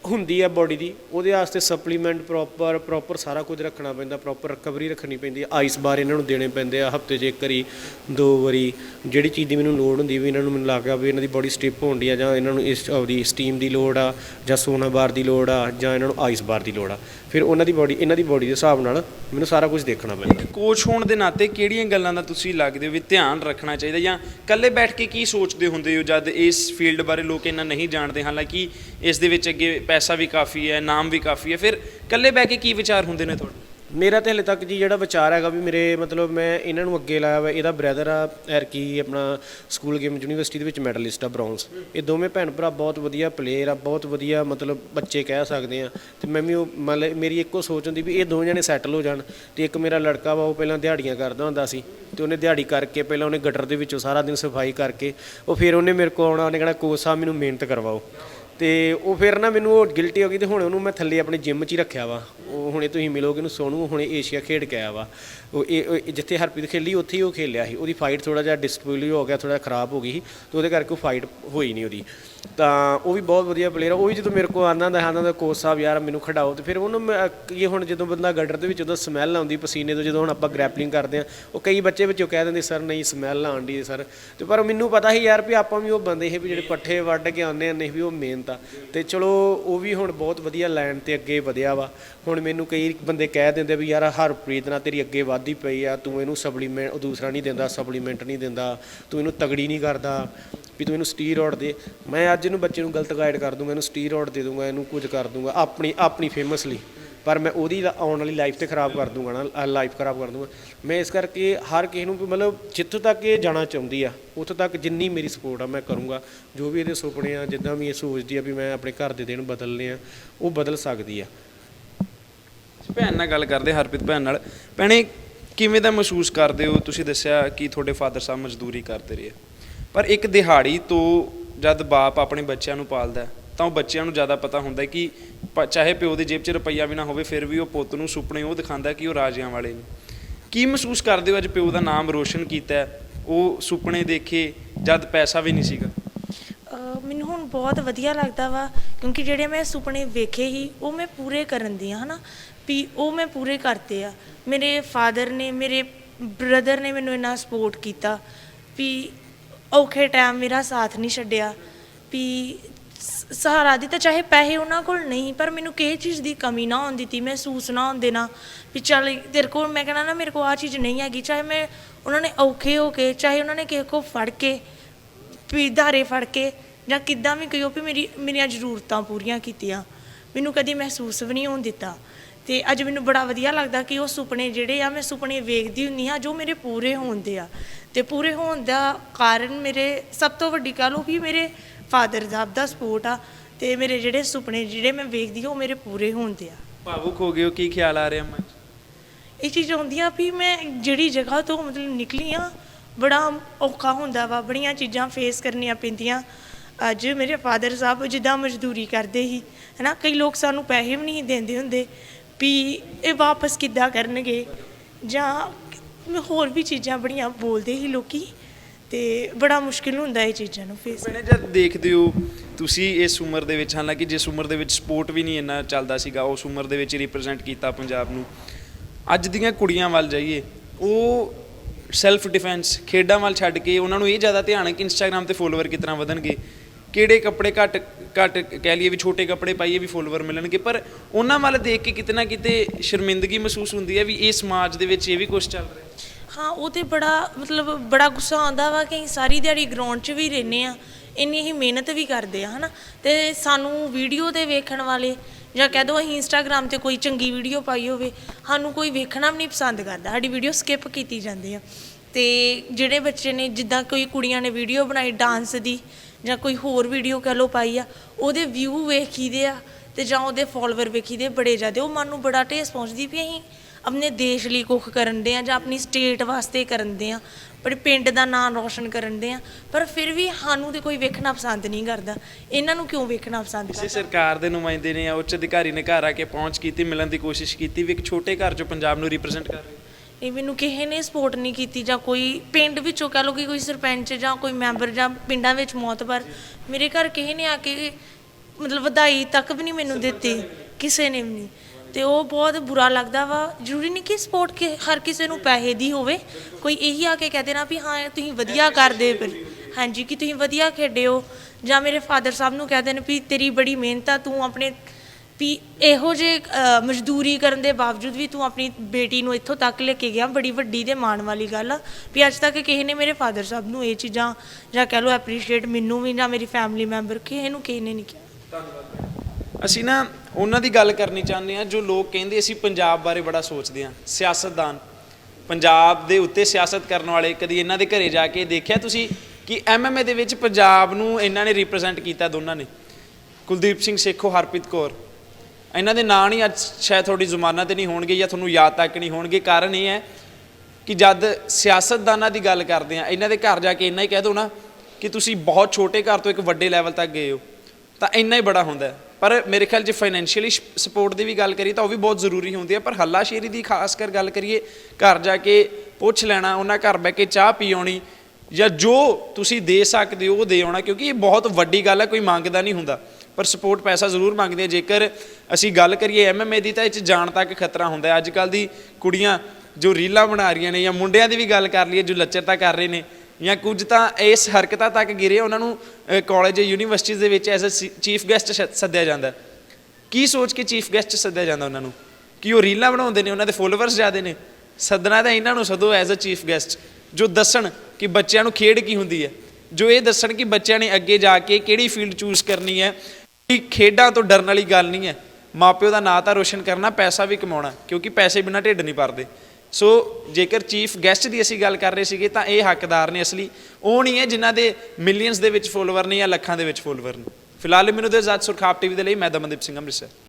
ਹੁੰਦੀ ਆ ਬੋਡੀ ਦੀ, ਉਹਦੇ ਵਾਸਤੇ ਸਪਲੀਮੈਂਟ ਪ੍ਰੋਪਰ ਪ੍ਰੋਪਰ ਸਾਰਾ ਕੁਝ ਰੱਖਣਾ ਪੈਂਦਾ ਪ੍ਰੋਪਰ ਰਿਕਵਰੀ ਰੱਖਣੀ ਪੈਂਦੀ ਆ। ਆਈਸ ਬਾਰ ਇਹਨਾਂ ਨੂੰ ਦੇਣੇ ਪੈਂਦੇ ਆ ਹਫ਼ਤੇ 'ਚ ਇੱਕ ਵਾਰੀ, ਦੋ ਵਾਰੀ। ਜਿਹੜੀ ਚੀਜ਼ ਦੀ ਮੈਨੂੰ ਲੋੜ ਹੁੰਦੀ ਵੀ ਇਹਨਾਂ ਨੂੰ ਮੈਨੂੰ ਲੱਗਾ ਵੀ ਇਹਨਾਂ ਦੀ ਬੋਡੀ ਸਟਿਪ ਹੋਣ ਦੀ ਆ ਜਾਂ ਇਹਨਾਂ ਨੂੰ ਇਸ ਉਹਦੀ ਸਟੀਮ ਦੀ ਲੋੜ ਆ ਜਾਂ ਸੋਨਾ ਬਾਰ ਦੀ ਲੋੜ ਆ ਜਾਂ ਇਹਨਾਂ ਨੂੰ ਆਈਸ ਬਾਰ ਦੀ ਲੋੜ ਆ। ਫਿਰ ਉਹਨਾਂ ਦੀ ਬੋਡੀ ਇਹਨਾਂ ਦੀ ਬੋਡੀ ਦੇ ਹਿਸਾਬ ਨਾਲ ਮੈਨੂੰ ਸਾਰਾ ਕੁਝ ਦੇਖਣਾ ਪੈਂਦਾ। ਕੋਚ ਹੋਣ ਦੇ ਨਾਤੇ ਕਿਹੜੀਆਂ ਗੱਲਾਂ ਦਾ ਤੁਸੀਂ ਲੱਗਦੇ ਹੋ ਵੀ ਧਿਆਨ ਰੱਖਣਾ ਚਾਹੀਦਾ ਜਾਂ ਇਕੱਲੇ ਬੈਠ ਕੇ ਕੀ ਸੋਚਦੇ ਹੁੰਦੇ ਹੋ ਜਦ ਇਸ ਫੀਲਡ ਬਾਰੇ ਲੋਕ ਇੰਨਾ ਨਹੀਂ ਜਾਣਦੇ, ਹਾਲਾਂਕਿ ਇਸ ਦੇ ਵਿੱਚ ਅੱਗੇ ਪੈਸਾ ਵੀ ਕਾਫੀ ਹੈ, ਨਾਮ ਵੀ ਕਾਫੀ ਹੈ, ਫਿਰ ਇਕੱਲੇ ਬਹਿ ਕੇ ਕੀ ਵਿਚਾਰ ਹੁੰਦੇ ਨੇ ਤੁਹਾਡੇ? ਮੇਰਾ ਤੇ ਹਲੇ ਤੱਕ ਜੀ ਜਿਹੜਾ ਵਿਚਾਰ ਹੈਗਾ ਵੀ ਮੇਰੇ ਮਤਲਬ ਮੈਂ ਇਹਨਾਂ ਨੂੰ ਅੱਗੇ ਲਾਇਆ ਵਾ, ਇਹਦਾ ਬ੍ਰਦਰ ਆ, ਐਰਕੀ, ਆਪਣਾ ਸਕੂਲ ਗੇਮ ਯੂਨੀਵਰਸਿਟੀ ਦੇ ਵਿੱਚ ਮੈਡਲਿਸਟ ਆ ਬ੍ਰੌਂਜ਼ ਇਹ ਦੋਵੇਂ ਭੈਣ ਭਰਾ ਬਹੁਤ ਵਧੀਆ ਪਲੇਅਰ ਆ, ਬਹੁਤ ਵਧੀਆ ਮਤਲਬ ਬੱਚੇ ਕਹਿ ਸਕਦੇ ਆ। ਤੇ ਮੈਂ ਵੀ ਉਹ ਮਤਲਬ ਮੇਰੀ ਇੱਕੋ ਸੋਚ ਹੁੰਦੀ ਵੀ ਇਹ ਦੋਵੇਂ ਜਣੇ ਸੈਟਲ ਹੋ ਜਾਣ ਤੇ ਇੱਕ ਮੇਰਾ ਲੜਕਾ ਵਾ, ਉਹ ਪਹਿਲਾਂ ਦਿਹਾੜੀਆਂ ਕਰਦਾ ਹੁੰਦਾ ਸੀ ਤੇ ਉਹਨੇ ਦਿਹਾੜੀ ਕਰਕੇ ਪਹਿਲਾਂ ਉਹਨੇ ਗਟਰ ਦੇ ਵਿੱਚੋਂ ਸਾਰਾ ਦਿਨ ਸਫ਼ਾਈ ਕਰਕੇ ਉਹ ਫਿਰ ਉਹਨੇ ਮੇਰੇ ਕੋਲ ਆਉਣਾ, ਉਹਨੇ ਕਹਿਣਾ ਕੋਚ ਸਾਹਿਬ ਮੈਨੂੰ ਮਿਹਨਤ ਕਰਵਾਓ। ਤੇ ਉਹ ਫਿਰ ਨਾ ਮੈਨੂੰ ਉਹ ਗਿਲਟੀ ਹੋ ਗਈ ਤੇ ਹੁਣ ਉਹਨੂੰ ਮੈਂ ਥੱਲੇ ਆਪਣੇ ਜਿਮ 'ਚ ਹੀ ਰੱਖਿਆ ਵਾ। ਉਹ ਹੁਣੇ ਤੁਸੀਂ ਮਿਲੋਗੇ ਉਹਨੂੰ ਸੋਨੂੰ ਹੁਣੇ ਏਸ਼ੀਆ ਖੇਡ ਕੇ ਆਇਆ ਵਾ। ਉਹ ਇਹ ਜਿੱਥੇ ਹਰਪ੍ਰੀਤ ਖੇਲੀ, ਉੱਥੇ ਹੀ ਉਹ ਖੇਲਿਆ ਸੀ। ਉਹਦੀ ਫਾਈਟ ਥੋੜਾ ਜਿਹਾ ਡਿਸਪਿਊਲ ਹੋ ਗਿਆ ਥੋੜਾ ਖਰਾਬ ਹੋ ਗਈ ਸੀ ਤੇ ਉਹਦੇ ਕਰਕੇ ਉਹ ਫਾਈਟ ਹੋਈ ਨਹੀਂ ਉਹਦੀ। ਤਾਂ ਉਹ ਵੀ ਬਹੁਤ ਵਧੀਆ ਪਲੇਅਰ ਆ। ਉਹ ਵੀ ਜਦੋਂ ਮੇਰੇ ਕੋਲ ਆਉਂਦਾ ਦਾ ਆਉਂਦਾ ਦਾ ਕੋਚ ਸਾਹਿਬ, ਯਾਰ ਮੈਨੂੰ ਖੜਾਓ ਤੇ ਫਿਰ ਉਹਨੂੰ ਮੈਂ- ਇਹ ਹੁਣ ਜਦੋਂ ਬੰਦਾ ਗਡਰ ਦੇ ਵਿੱਚ ਉਹਦਾ ਸਮੈਲ ਆਉਂਦੀ, ਪਸੀਨੇ ਤੋਂ ਜਦੋਂ ਹੁਣ ਆਪਾਂ ਗ੍ਰੈਪਲਿੰਗ ਕਰਦੇ ਆ ਉਹ ਕਈ ਬੱਚੇ ਵਿੱਚੋਂ ਕਹਿ ਦਿੰਦੇ, ਸਰ, ਨਹੀਂ ਸਮੈਲ ਆਉਂਦੀ ਸਰ। ਤੇ ਪਰ ਮੈਨੂੰ ਪਤਾ ਸੀ ਯਾਰ ਵੀ ਆਪਾਂ ਵੀ ਉਹ ਬੰਦੇ ਸੀ ਵੀ ਜਿਹੜੇ ਪੱਠੇ ਵੱਢ ਕੇ ਆਉਂਦੇ ਆ ਨਹੀਂ ਵੀ ਉਹ ਮਿਹਨਤ ਆ ਤੇ ਚਲੋ, ਉਹ ਵੀ ਹੁਣ ਬਹੁਤ ਵਧੀਆ ਲਾਈਨ ਤੇ ਅੱਗੇ ਵਧਿਆ ਵਾ। ਹੁਣ ਮੈਨੂੰ ਕਈ ਬੰਦੇ ਕਹਿ ਦਿੰਦੇ ਵੀ, ਯਾਰ, ਹਰਪ੍ਰੀਤ ਨਾਲ ਤੇਰੀ ਅੱਗੇ ਵੱਧ ਪਈ ਆ, ਤੂੰ ਇਹਨੂੰ ਸਪਲੀਮੈਂਟ ਦੂਸਰਾ ਨਹੀਂ ਦਿੰਦਾ ਸਪਲੀਮੈਂਟ ਨਹੀਂ ਦਿੰਦਾ, ਤੂੰ ਇਹਨੂੰ ਤਗੜੀ ਨਹੀਂ ਕਰਦਾ, ਵੀ ਤੂੰ ਇਹਨੂੰ ਸਟੀਰੋਇਡ ਦੇ। ਮੈਂ ਅੱਜ ਇਹਨੂੰ ਬੱਚੇ ਨੂੰ ਗਲਤ ਗਾਈਡ ਕਰ ਦੂੰਗਾ, ਇਹਨੂੰ ਸਟੀਰੋਇਡ ਦੇ ਦੂੰਗਾ, ਇਹਨੂੰ ਕੁਝ ਕਰ ਦੂੰਗਾ, ਆਪਣੀ ਆਪਣੀ ਫੇਮਸ ਲਈ। ਪਰ ਮੈਂ ਉਹਦੀ ਆਉਣ ਵਾਲੀ ਲਾਈਫ ਤੇ ਖਰਾਬ ਕਰ ਦੂੰਗਾ ਨਾ ਲਾਈਫ ਖਰਾਬ ਕਰ ਦੂੰਗਾ। ਮੈਂ ਇਸ ਕਰਕੇ ਹਰ ਕਿਸੇ ਨੂੰ ਵੀ ਮਤਲਬ ਜਿੱਥੋਂ ਤੱਕ ਇਹ ਜਾਣਾ ਚਾਹੁੰਦੀ ਆ, ਉੱਥੋਂ ਤੱਕ ਜਿੰਨੀ ਮੇਰੀ ਸਪੋਰਟ ਆ ਮੈਂ ਕਰੂੰਗਾ। ਜੋ ਵੀ ਇਹਦੇ ਸੁਪਨੇ ਆ, ਜਿੱਦਾਂ ਵੀ ਇਹ ਸੋਚਦੀ ਆ ਵੀ ਮੈਂ ਆਪਣੇ ਘਰ ਦੇ ਦਿਨ ਬਦਲਨੇ ਆ, ਉਹ ਬਦਲ ਸਕਦੀ ਆ। ਭੈਣ ਨਾਲ ਗੱਲ ਕਰਦੇ ਹਰਪ੍ਰੀਤ ਭੈਣ ਨਾਲ। ਭੈਣੇ ਕਿਵੇਂ ਦਾ ਮਹਿਸੂਸ ਕਰਦੇ ਹੋ? ਤੁਸੀਂ ਦੱਸਿਆ ਕਿ ਤੁਹਾਡੇ ਫਾਦਰ ਸਾਹਿਬ ਮਜ਼ਦੂਰੀ ਕਰਦੇ ਰਹੇ। ਪਰ ਇੱਕ ਦਿਹਾੜੀ ਤੋਂ ਜਦ ਬਾਪ ਆਪਣੇ ਬੱਚਿਆਂ ਨੂੰ ਪਾਲਦਾ ਤਾਂ ਉਹ ਬੱਚਿਆਂ ਨੂੰ ਜ਼ਿਆਦਾ ਪਤਾ ਹੁੰਦਾ ਕਿ ਚਾਹੇ ਪਿਓ ਦੀ ਜੇਬ 'ਚ ਰੁਪਈਆ ਵੀ ਨਾ ਹੋਵੇ, ਫਿਰ ਵੀ ਉਹ ਪੁੱਤ ਨੂੰ ਸੁਪਨੇ ਉਹ ਦਿਖਾਉਂਦਾ ਕਿ ਉਹ ਰਾਜਿਆਂ ਵਾਲੇ ਨੇ। ਕੀ ਮਹਿਸੂਸ ਕਰਦੇ ਹੋ? ਅੱਜ ਪਿਓ ਦਾ ਨਾਮ ਰੋਸ਼ਨ ਕੀਤਾ ਉਹ ਸੁਪਨੇ ਦੇਖੇ, ਜਦ ਪੈਸਾ ਵੀ ਨਹੀਂ ਸੀਗਾ। ਮੈਨੂੰ ਹੁਣ ਬਹੁਤ ਵਧੀਆ ਲੱਗਦਾ ਵਾ, ਕਿਉਂਕਿ ਜਿਹੜੇ ਮੈਂ ਸੁਪਨੇ ਵੇਖੇ ਹੀ ਉਹ ਮੈਂ ਪੂਰੇ ਕਰਨ ਦੀ ਆ ਹਨਾ? ਵੀ ਉਹ ਮੈਂ ਪੂਰੇ ਕਰਤੇ ਆ। ਮੇਰੇ ਫਾਦਰ ਨੇ, ਮੇਰੇ ਬ੍ਰਦਰ ਨੇ ਮੈਨੂੰ ਇੰਨਾ ਸਪੋਰਟ ਕੀਤਾ ਵੀ ਔਖੇ ਟਾਈਮ ਮੇਰਾ ਸਾਥ ਨਹੀਂ ਛੱਡਿਆ। ਵੀ ਸ- ਸਹਾਰਾ ਦਿੱਤਾ, ਚਾਹੇ ਪੈਸੇ ਉਹਨਾਂ ਕੋਲ ਨਹੀਂ, ਪਰ ਮੈਨੂੰ ਕਿਸੇ ਚੀਜ਼ ਦੀ ਕਮੀ ਨਾ ਹੋਣ ਦਿੱਤੀ, ਮਹਿਸੂਸ ਨਾ ਹੋਣ ਦੇਣਾ। ਵੀ ਚੱਲ ਤੇਰੇ ਕੋਲ ਮੈਂ ਕਹਿਣਾ ਨਾ, ਮੇਰੇ ਕੋਲ ਆ ਚੀਜ਼ ਨਹੀਂ ਹੈਗੀ, ਚਾਹੇ ਮੈਂ ਉਹਨਾਂ ਨੇ ਔਖੇ ਹੋ ਕੇ, ਚਾਹੇ ਉਹਨਾਂ ਨੇ ਕਿਸੇ ਕੋ ਫੜ ਕੇ, ਵੀ ਧਾਰੇ ਫੜ ਕੇ, ਜਾਂ ਕਿੱਦਾਂ ਵੀ ਕਹੋ ਵੀ ਮੇਰੀ, ਮੇਰੀਆਂ ਜ਼ਰੂਰਤਾਂ ਪੂਰੀਆਂ ਕੀਤੀਆਂ। ਮੈਨੂੰ ਕਦੀ ਮਹਿਸੂਸ ਵੀ ਨਹੀਂ ਹੋਣ ਦਿੱਤਾ। ਤੇ ਅੱਜ ਮੈਨੂੰ ਬੜਾ ਵਧੀਆ ਲੱਗਦਾ ਕਿ ਉਹ ਸੁਪਨੇ ਜਿਹੜੇ ਆ ਮੈਂ ਸੁਪਨੇ ਵੇਖਦੀ ਹੁੰਨੀ ਆ ਜੋ ਮੇਰੇ ਪੂਰੇ ਹੋਣਦੇ ਆ। ਤੇ ਪੂਰੇ ਹੋਣ ਦਾ ਕਾਰਨ ਮੇਰੇ ਸਭ ਤੋਂ ਵੱਡੀ ਗੱਲ ਉਹ ਵੀ ਮੇਰੇ ਫਾਦਰ ਸਾਹਿਬ ਦਾ ਸਪੋਰਟ ਆ ਤੇ ਮੇਰੇ ਜਿਹੜੇ ਸੁਪਨੇ ਜਿਹੜੇ ਮੈਂ ਵੇਖਦੀ ਆ ਉਹ ਮੇਰੇ ਪੂਰੇ ਹੋਣਦੇ ਆ। ਭਾਵੁਕ ਹੋ ਗਏ ਹੋ ਕੀ ਖਿਆਲ ਆ ਰਿਹਾ ਮਨ 'ਚ? ਇਹ ਚੀਜ਼ ਆਉਂਦੀ ਆ ਵੀ ਮੈਂ ਜਿਹੜੀ ਜਗ੍ਹਾ ਤੋਂ ਮਤਲਬ ਨਿਕਲੀ ਆ ਬੜਾ ਔਖਾ ਹੁੰਦਾ ਵਾ ਬੜੀਆਂ ਚੀਜ਼ਾਂ ਫੇਸ ਕਰਨੀਆਂ ਪੈਂਦੀਆਂ। ਅੱਜ ਮੇਰੇ ਫਾਦਰ ਸਾਹਿਬ ਜਿੱਦਾਂ ਮਜ਼ਦੂਰੀ ਕਰਦੇ ਸੀ ਹਨਾ ਕਈ ਲੋਕ ਸਾਨੂੰ ਪੈਸੇ ਵੀ ਨਹੀਂ ਦਿੰਦੇ ਹੁੰਦੇ। ਵੀ ਇਹ ਵਾਪਸ ਕਿੱਦਾਂ ਕਰਨਗੇ? ਜਾਂ ਹੋਰ ਵੀ ਚੀਜ਼ਾਂ ਬੜੀਆਂ ਬੋਲਦੇ ਸੀ ਲੋਕੀ ਤੇ ਬੜਾ ਮੁਸ਼ਕਿਲ ਹੁੰਦਾ ਇਹ ਚੀਜ਼ਾਂ ਨੂੰ ਫੇਸ ਮੈਨੇ ਜਦ ਦੇਖਦੇ ਹੋ ਤੁਸੀਂ ਇਸ ਉਮਰ ਦੇ ਵਿੱਚ, ਹਾਲਾਂਕਿ ਜਿਸ ਉਮਰ ਦੇ ਵਿੱਚ ਸਪੋਰਟ ਵੀ ਨਹੀਂ ਇੰਨਾ ਚੱਲਦਾ ਸੀਗਾ, ਉਸ ਉਮਰ ਦੇ ਵਿੱਚ ਰਿਪਰੈਜ਼ੈਂਟ ਕੀਤਾ ਪੰਜਾਬ ਨੂੰ, ਅੱਜ ਦੀਆਂ ਕੁੜੀਆਂ ਵੱਲ ਜਾਈਏ, ਉਹ ਸੈਲਫ ਡਿਫੈਂਸ ਖੇਡਾਂ ਵੱਲ ਛੱਡ ਕੇ ਉਹਨਾਂ ਨੂੰ ਇਹ ਜ਼ਿਆਦਾ ਧਿਆਨ ਹੈ ਕਿ ਇੰਸਟਾਗ੍ਰam ਤੇ ਫੋਲੋਅਰ ਕਿਤਨਾ ਵਧਣਗੇ। ਕਿਹੜੇ ਕੱਪੜੇ ਘੱਟ ਘੱਟ ਕਹਿ ਲਈਏ ਵੀ ਛੋਟੇ ਕੱਪੜੇ ਪਾਈਏ ਵੀ ਫੋਲੋਅਰ ਮਿਲਣਗੇ, ਪਰ ਉਹਨਾਂ ਵੱਲ ਦੇਖ ਕੇ ਕਿਤੇ ਨਾ ਕਿਤੇ ਸ਼ਰਮਿੰਦਗੀ ਮਹਿਸੂਸ ਹੁੰਦੀ ਹੈ ਵੀ ਇਹ ਸਮਾਜ ਦੇ ਵਿੱਚ ਇਹ ਵੀ ਕੁਝ ਚੱਲ ਰਿਹਾ ਹਾਂ। ਉਹ ਤੇ ਬੜਾ, ਮਤਲਬ ਬੜਾ ਗੁੱਸਾ ਆਉਂਦਾ ਵਾ ਕਿ ਅਸੀਂ ਸਾਰੀ ਦਿਹਾੜੀ ਗਰਾਊਂਡ 'ਚ ਵੀ ਰਹਿੰਦੇ ਆ ਇੰਨੀ ਹੀ ਮਿਹਨਤ ਵੀ ਕਰਦੇ ਆ ਹਨਾ? ਤੇ ਸਾਨੂੰ ਵੀਡੀਓ ਤੇ ਵੇਖਣ ਵਾਲੇ ਜਾਂ ਕਹਿ ਦੋ ਅਸੀਂ ਇੰਸਟਾਗ੍ਰam ਤੇ ਕੋਈ ਚੰਗੀ ਵੀਡੀਓ ਪਾਈ ਹੋਵੇ, ਸਾਨੂੰ ਕੋਈ ਵੇਖਣਾ ਵੀ ਨਹੀਂ ਪਸੰਦ ਕਰਦਾ। ਸਾਡੀ ਵੀਡੀਓ ਸਕਿਪ ਕੀਤੀ ਜਾਂਦੀ ਆ। ਤੇ ਜਿਹੜੇ ਬੱਚੇ ਨੇ, ਜਿੱਦਾਂ ਕੋਈ ਕੁੜੀਆਂ ਨੇ ਵੀਡੀਓ ਬਣਾਈ ਡਾਂਸ ਦੀ ਜਾਂ ਕੋਈ ਹੋਰ ਵੀਡੀਓ ਕਹ ਲੋ ਪਾਈ ਆ ਉਹਦੇ ਵਿਊ ਵੇਖੀਦੇ ਆ ਤੇ ਜਾਂ ਉਹਦੇ ਫਾਲੋਅਰ ਵੇਖੀਦੇ ਬੜੇ ਜ਼ਿਆਦੇ। ਉਹ ਮਨ ਨੂੰ ਬੜਾ ਠੇਸ ਪਹੁੰਚਦੀ ਵੀ ਅਸੀਂ ਆਪਣੇ ਦੇਸ਼ ਲਈ ਕੁੱਖ ਕਰਨ ਦੇ ਆ ਜਾਂ ਆਪਣੀ ਸਟੇਟ ਵਾਸਤੇ ਕਰਨ ਦੇ ਆ ਪਰ ਪਿੰਡ ਦਾ ਨਾਮ ਰੋਸ਼ਨ ਕਰਨ ਦੇ ਆ ਪਰ ਫਿਰ ਵੀ ਸਾਨੂੰ ਤੇ ਕੋਈ ਵੇਖਣਾ ਪਸੰਦ ਨਹੀਂ ਕਰਦਾ। ਇਹਨਾਂ ਨੂੰ ਕਿਉਂ ਵੇਖਣਾ ਪਸੰਦ ਕਿਸੇ ਕਰਦਾ? ਸਰਕਾਰ ਦੇ ਨੁਮਾਇੰਦੇ ਨੇ ਜਾਂ ਉੱਚ ਅਧਿਕਾਰੀ ਨੇ ਘਰ ਆ ਕੇ ਪਹੁੰਚ ਕੀਤੀ ਮਿਲਣ ਦੀ ਕੋਸ਼ਿਸ਼ ਕੀਤੀ ਵੀ ਇੱਕ ਛੋਟੇ ਘਰ ਚੋਂ ਪੰਜਾਬ ਨੂੰ ਰਿਪਰੈਜ਼ੈਂਟ ਕਰ ਰਹੇ ਇਹ ਮੈਨੂੰ ਕਿਸੇ ਨੇ ਸਪੋਰਟ ਨਹੀਂ ਕੀਤੀ ਜਾਂ ਕੋਈ ਪਿੰਡ ਵਿੱਚੋਂ ਕਹ ਲਓ ਕਿ ਕੋਈ ਸਰਪੰਚ ਜਾਂ ਕੋਈ ਮੈਂਬਰ ਜਾਂ ਪਿੰਡਾਂ ਵਿੱਚ ਮੌਤਬਰ ਮੇਰੇ ਘਰ ਕਿਸੇ ਨੇ ਆ ਕੇ ਮਤਲਬ ਵਧਾਈ ਤੱਕ ਵੀ ਨਹੀਂ ਮੈਨੂੰ ਦਿੱਤੀ, ਕਿਸੇ ਨੇ ਵੀ ਨਹੀਂ। ਤੇ ਉਹ ਬਹੁਤ ਬੁਰਾ ਲੱਗਦਾ ਵਾ। ਜ਼ਰੂਰੀ ਨਹੀਂ ਕਿ ਸਪੋਰਟ ਕਿ ਹਰ ਕਿਸੇ ਨੂੰ ਪੈਸੇ ਦੀ ਹੋਵੇ। ਕੋਈ ਇਹੀ ਆ ਕੇ ਕਹਿ ਦੇਣਾ ਵੀ ਹਾਂ, ਤੁਸੀਂ ਵਧੀਆ ਕਰਦੇ ਪਰ ਹਾਂਜੀ, ਕਿ ਤੁਸੀਂ ਵਧੀਆ ਖੇਡੇ ਹੋ ਜਾਂ ਮੇਰੇ ਫਾਦਰ ਸਾਹਿਬ ਨੂੰ ਕਹਿ ਦੇਣ ਵੀ ਤੇਰੀ ਬੜੀ ਮਿਹਨਤ ਆ, ਤੂੰ ਆਪਣੇ ਵੀ ਇਹੋ ਜੇ ਮਜ਼ਦੂਰੀ ਕਰਨ ਦੇ ਬਾਵਜੂਦ ਵੀ ਤੂੰ ਆਪਣੀ ਬੇਟੀ ਨੂੰ ਇੱਥੋਂ ਤੱਕ ਲੈ ਕੇ ਗਿਆ, ਬੜੀ ਵੱਡੀ ਤੇ ਮਾਣ ਵਾਲੀ ਗੱਲ ਆ ਵੀ ਅੱਜ ਤੱਕ ਕਿਸੇ ਨੇ ਮੇਰੇ ਫਾਦਰ ਸਾਹਿਬ ਨੂੰ ਇਹ ਚੀਜ਼ਾਂ ਜਾਂ ਕਹਿ ਲਓ ਐਪਰੀਸ਼ੀਏਟ ਮੈਨੂੰ ਵੀ ਜਾਂ ਮੇਰੀ ਫੈਮਿਲੀ ਮੈਂਬਰ ਕਿਸੇ ਨੂੰ, ਕਿਸੇ ਨੇ ਨਹੀਂ ਕਿਹਾ। ਧੰਨਵਾਦ। ਅਸੀਂ ਨਾ ਉਹਨਾਂ ਦੀ ਗੱਲ ਕਰਨੀ ਚਾਹੁੰਦੇ ਆ ਜੋ ਲੋਕ ਕਹਿੰਦੇ ਅਸੀਂ ਪੰਜਾਬ ਬਾਰੇ ਬੜਾ ਸੋਚਦੇ ਆ ਸਿਆਸਤਦਾਨ। ਪੰਜਾਬ ਦੇ ਉੱਤੇ ਸਿਆਸਤ ਕਰਨ ਵਾਲੇ ਕਦੀ ਇਹਨਾਂ ਦੇ ਘਰੇ ਜਾ ਕੇ ਦੇਖਿਆ ਤੁਸੀਂ ਕਿ ਐਮਐਮਏ ਦੇ ਵਿੱਚ ਪੰਜਾਬ ਨੂੰ ਇਹਨਾਂ ਨੇ ਰਿਪਰੈਜ਼ੈਂਟ ਕੀਤਾ ਦੋਨਾਂ ਨੇ? ਕੁਲਦੀਪ ਸਿੰਘ ਸੇਖੋ, ਹਰਪ੍ਰੀਤ ਕੌਰ। ਇਹਨਾਂ ਦੇ ਨਾਂ ਨਹੀਂ ਅੱਜ ਸ਼ਾਇਦ ਤੁਹਾਡੀ ਜ਼ੁਬਾਨਾਂ ਤੇ ਨਹੀਂ ਹੋਣਗੇ ਜਾਂ ਤੁਹਾਨੂੰ ਯਾਦ ਤੱਕ ਨਹੀਂ ਹੋਣਗੇ। ਕਾਰਨ ਇਹ ਹੈ ਕਿ ਜਦ ਸਿਆਸਤਦਾਨਾਂ ਦੀ ਗੱਲ ਕਰਦੇ ਆ ਇਹਨਾਂ ਦੇ ਘਰ ਜਾ ਕੇ ਇੰਨਾ ਹੀ ਕਹਿ ਦੋ ਨਾ ਕਿ ਤੁਸੀਂ ਬਹੁਤ ਛੋਟੇ ਘਰ ਤੋਂ ਇੱਕ ਵੱਡੇ ਲੈਵਲ ਤੱਕ ਗਏ ਹੋ, ਤਾਂ ਇੰਨਾ ਹੀ ਬੜਾ ਹੁੰਦਾ ਪਰ ਮੇਰੇ ਖਿਆਲ ਜੇ ਫਾਈਨੈਂਸ਼ੀਅਲੀ ਸਪੋਰਟ ਦੀ ਵੀ ਗੱਲ ਕਰੀ ਤਾਂ ਉਹ ਵੀ ਬਹੁਤ ਜ਼ਰੂਰੀ ਹੁੰਦੀ ਹੈ। ਪਰ ਹੱਲਾਸ਼ੇਰੀ ਦੀ ਖਾਸ ਕਰ ਗੱਲ ਕਰੀਏ, ਘਰ ਜਾ ਕੇ ਪੁੱਛ ਲੈਣਾ, ਉਹਨਾਂ ਘਰ ਬਹਿ ਕੇ ਚਾਹ ਪੀ ਆਉਣੀ ਜਾਂ ਜੋ ਤੁਸੀਂ ਦੇ ਸਕਦੇ ਹੋ, ਉਹ ਦੇ ਆਉਣਾ, ਕਿਉਂਕਿ ਇਹ ਬਹੁਤ ਵੱਡੀ ਗੱਲ ਹੈ, ਕੋਈ ਮੰਗਦਾ ਨਹੀਂ ਹੁੰਦਾ। ਪਰ ਸਪੋਰਟ ਪੈਸਾ ਜ਼ਰੂਰ ਮੰਗਦੇ ਆ। ਜੇਕਰ ਅਸੀਂ ਗੱਲ ਕਰੀਏ ਐਮਐਮਏ ਦੀ, ਤਾਂ ਇਹ ਚ ਜਾਣ ਤੱਕ ਖਤਰਾ ਹੁੰਦਾ ਅੱਜ ਕੱਲ ਦੀ ਕੁੜੀਆਂ ਜੋ ਰੀਲਾਂ ਬਣਾ ਰਹੀਆਂ ਨੇ ਜਾਂ ਮੁੰਡਿਆਂ ਦੀ ਵੀ ਗੱਲ ਕਰ ਲਈਏ, ਜੋ ਲੱਚਰਤਾ ਕਰ ਰਹੇ ਨੇ ਜਾਂ ਕੁਝ ਤਾਂ ਇਸ ਹਰਕਤਾਂ ਤੱਕ ਗਿਰੇ, ਉਹਨਾਂ ਨੂੰ ਕਾਲਜ ਯੂਨੀਵਰਸਿਟੀਜ਼ ਦੇ ਵਿੱਚ ਐਜ਼ ਅ ਚੀਫ ਗੈਸਟ ਸੱਦਿਆ ਜਾਂਦਾ। ਕੀ ਸੋਚ ਕੇ ਚੀਫ ਗੈਸਟ ਸੱਦਿਆ ਜਾਂਦਾ ਉਹਨਾਂ ਨੂੰ? ਕਿ ਉਹ ਰੀਲਾਂ ਬਣਾਉਂਦੇ ਨੇ? ਉਹਨਾਂ ਦੇ ਫੋਲੋਅਰਸ ਜ਼ਿਆਦੇ ਨੇ? ਸੱਦਣਾ ਤਾਂ ਇਹਨਾਂ ਨੂੰ ਸਦੋ ਐਜ਼ ਅ ਚੀਫ ਗੈਸਟ ਜੋ ਦੱਸਣ ਕਿ ਬੱਚਿਆਂ ਨੂੰ ਖੇਡ ਕੀ ਹੁੰਦੀ ਹੈ। ਜੋ ਇਹ ਦੱਸਣ ਕਿ ਬੱਚਿਆਂ ਨੇ ਅੱਗੇ ਜਾ ਕੇ ਕਿਹੜੀ ਫੀਲਡ ਚੂਜ਼ ਕਰਨੀ ਹੈ ਖੇਡਾਂ ਤੋਂ ਡਰਨ ਵਾਲੀ ਗੱਲ ਨਹੀਂ ਹੈ। ਮਾਪਿਓ ਦਾ ਨਾਂ ਤਾਂ ਰੋਸ਼ਨ ਕਰਨਾ, ਪੈਸਾ ਵੀ ਕਮਾਉਣਾ, ਕਿਉਂਕਿ ਪੈਸੇ ਬਿਨਾਂ ਢਿੱਡ ਨਹੀਂ ਭਰਦੇ। ਸੋ ਜੇਕਰ ਚੀਫ ਗੈਸਟ ਦੀ ਅਸੀਂ ਗੱਲ ਕਰ ਰਹੇ ਸੀਗੇ, ਤਾਂ ਇਹ ਹੱਕਦਾਰ ਨੇ ਅਸਲੀ। ਉਹ ਨਹੀਂ ਹੈ ਜਿਨ੍ਹਾਂ ਦੇ ਮਿਲੀਅਨਸ ਦੇ ਵਿੱਚ ਫੋਲੋਵਰ ਨੇ ਜਾਂ ਲੱਖਾਂ ਦੇ ਵਿੱਚ ਫੋਲੋਵਰ ਨੇ। ਫਿਲਹਾਲ ਮੈਨੂੰ ਦੇ ਆਜ਼ਾਦ ਸੁਰਖਾਪ ਟੀਵੀ ਦੇ ਲਈ ਮੈਂ ਦਮਨਦੀਪ ਸਿੰਘ ਅੰਮ੍ਰਿਤਸਰ।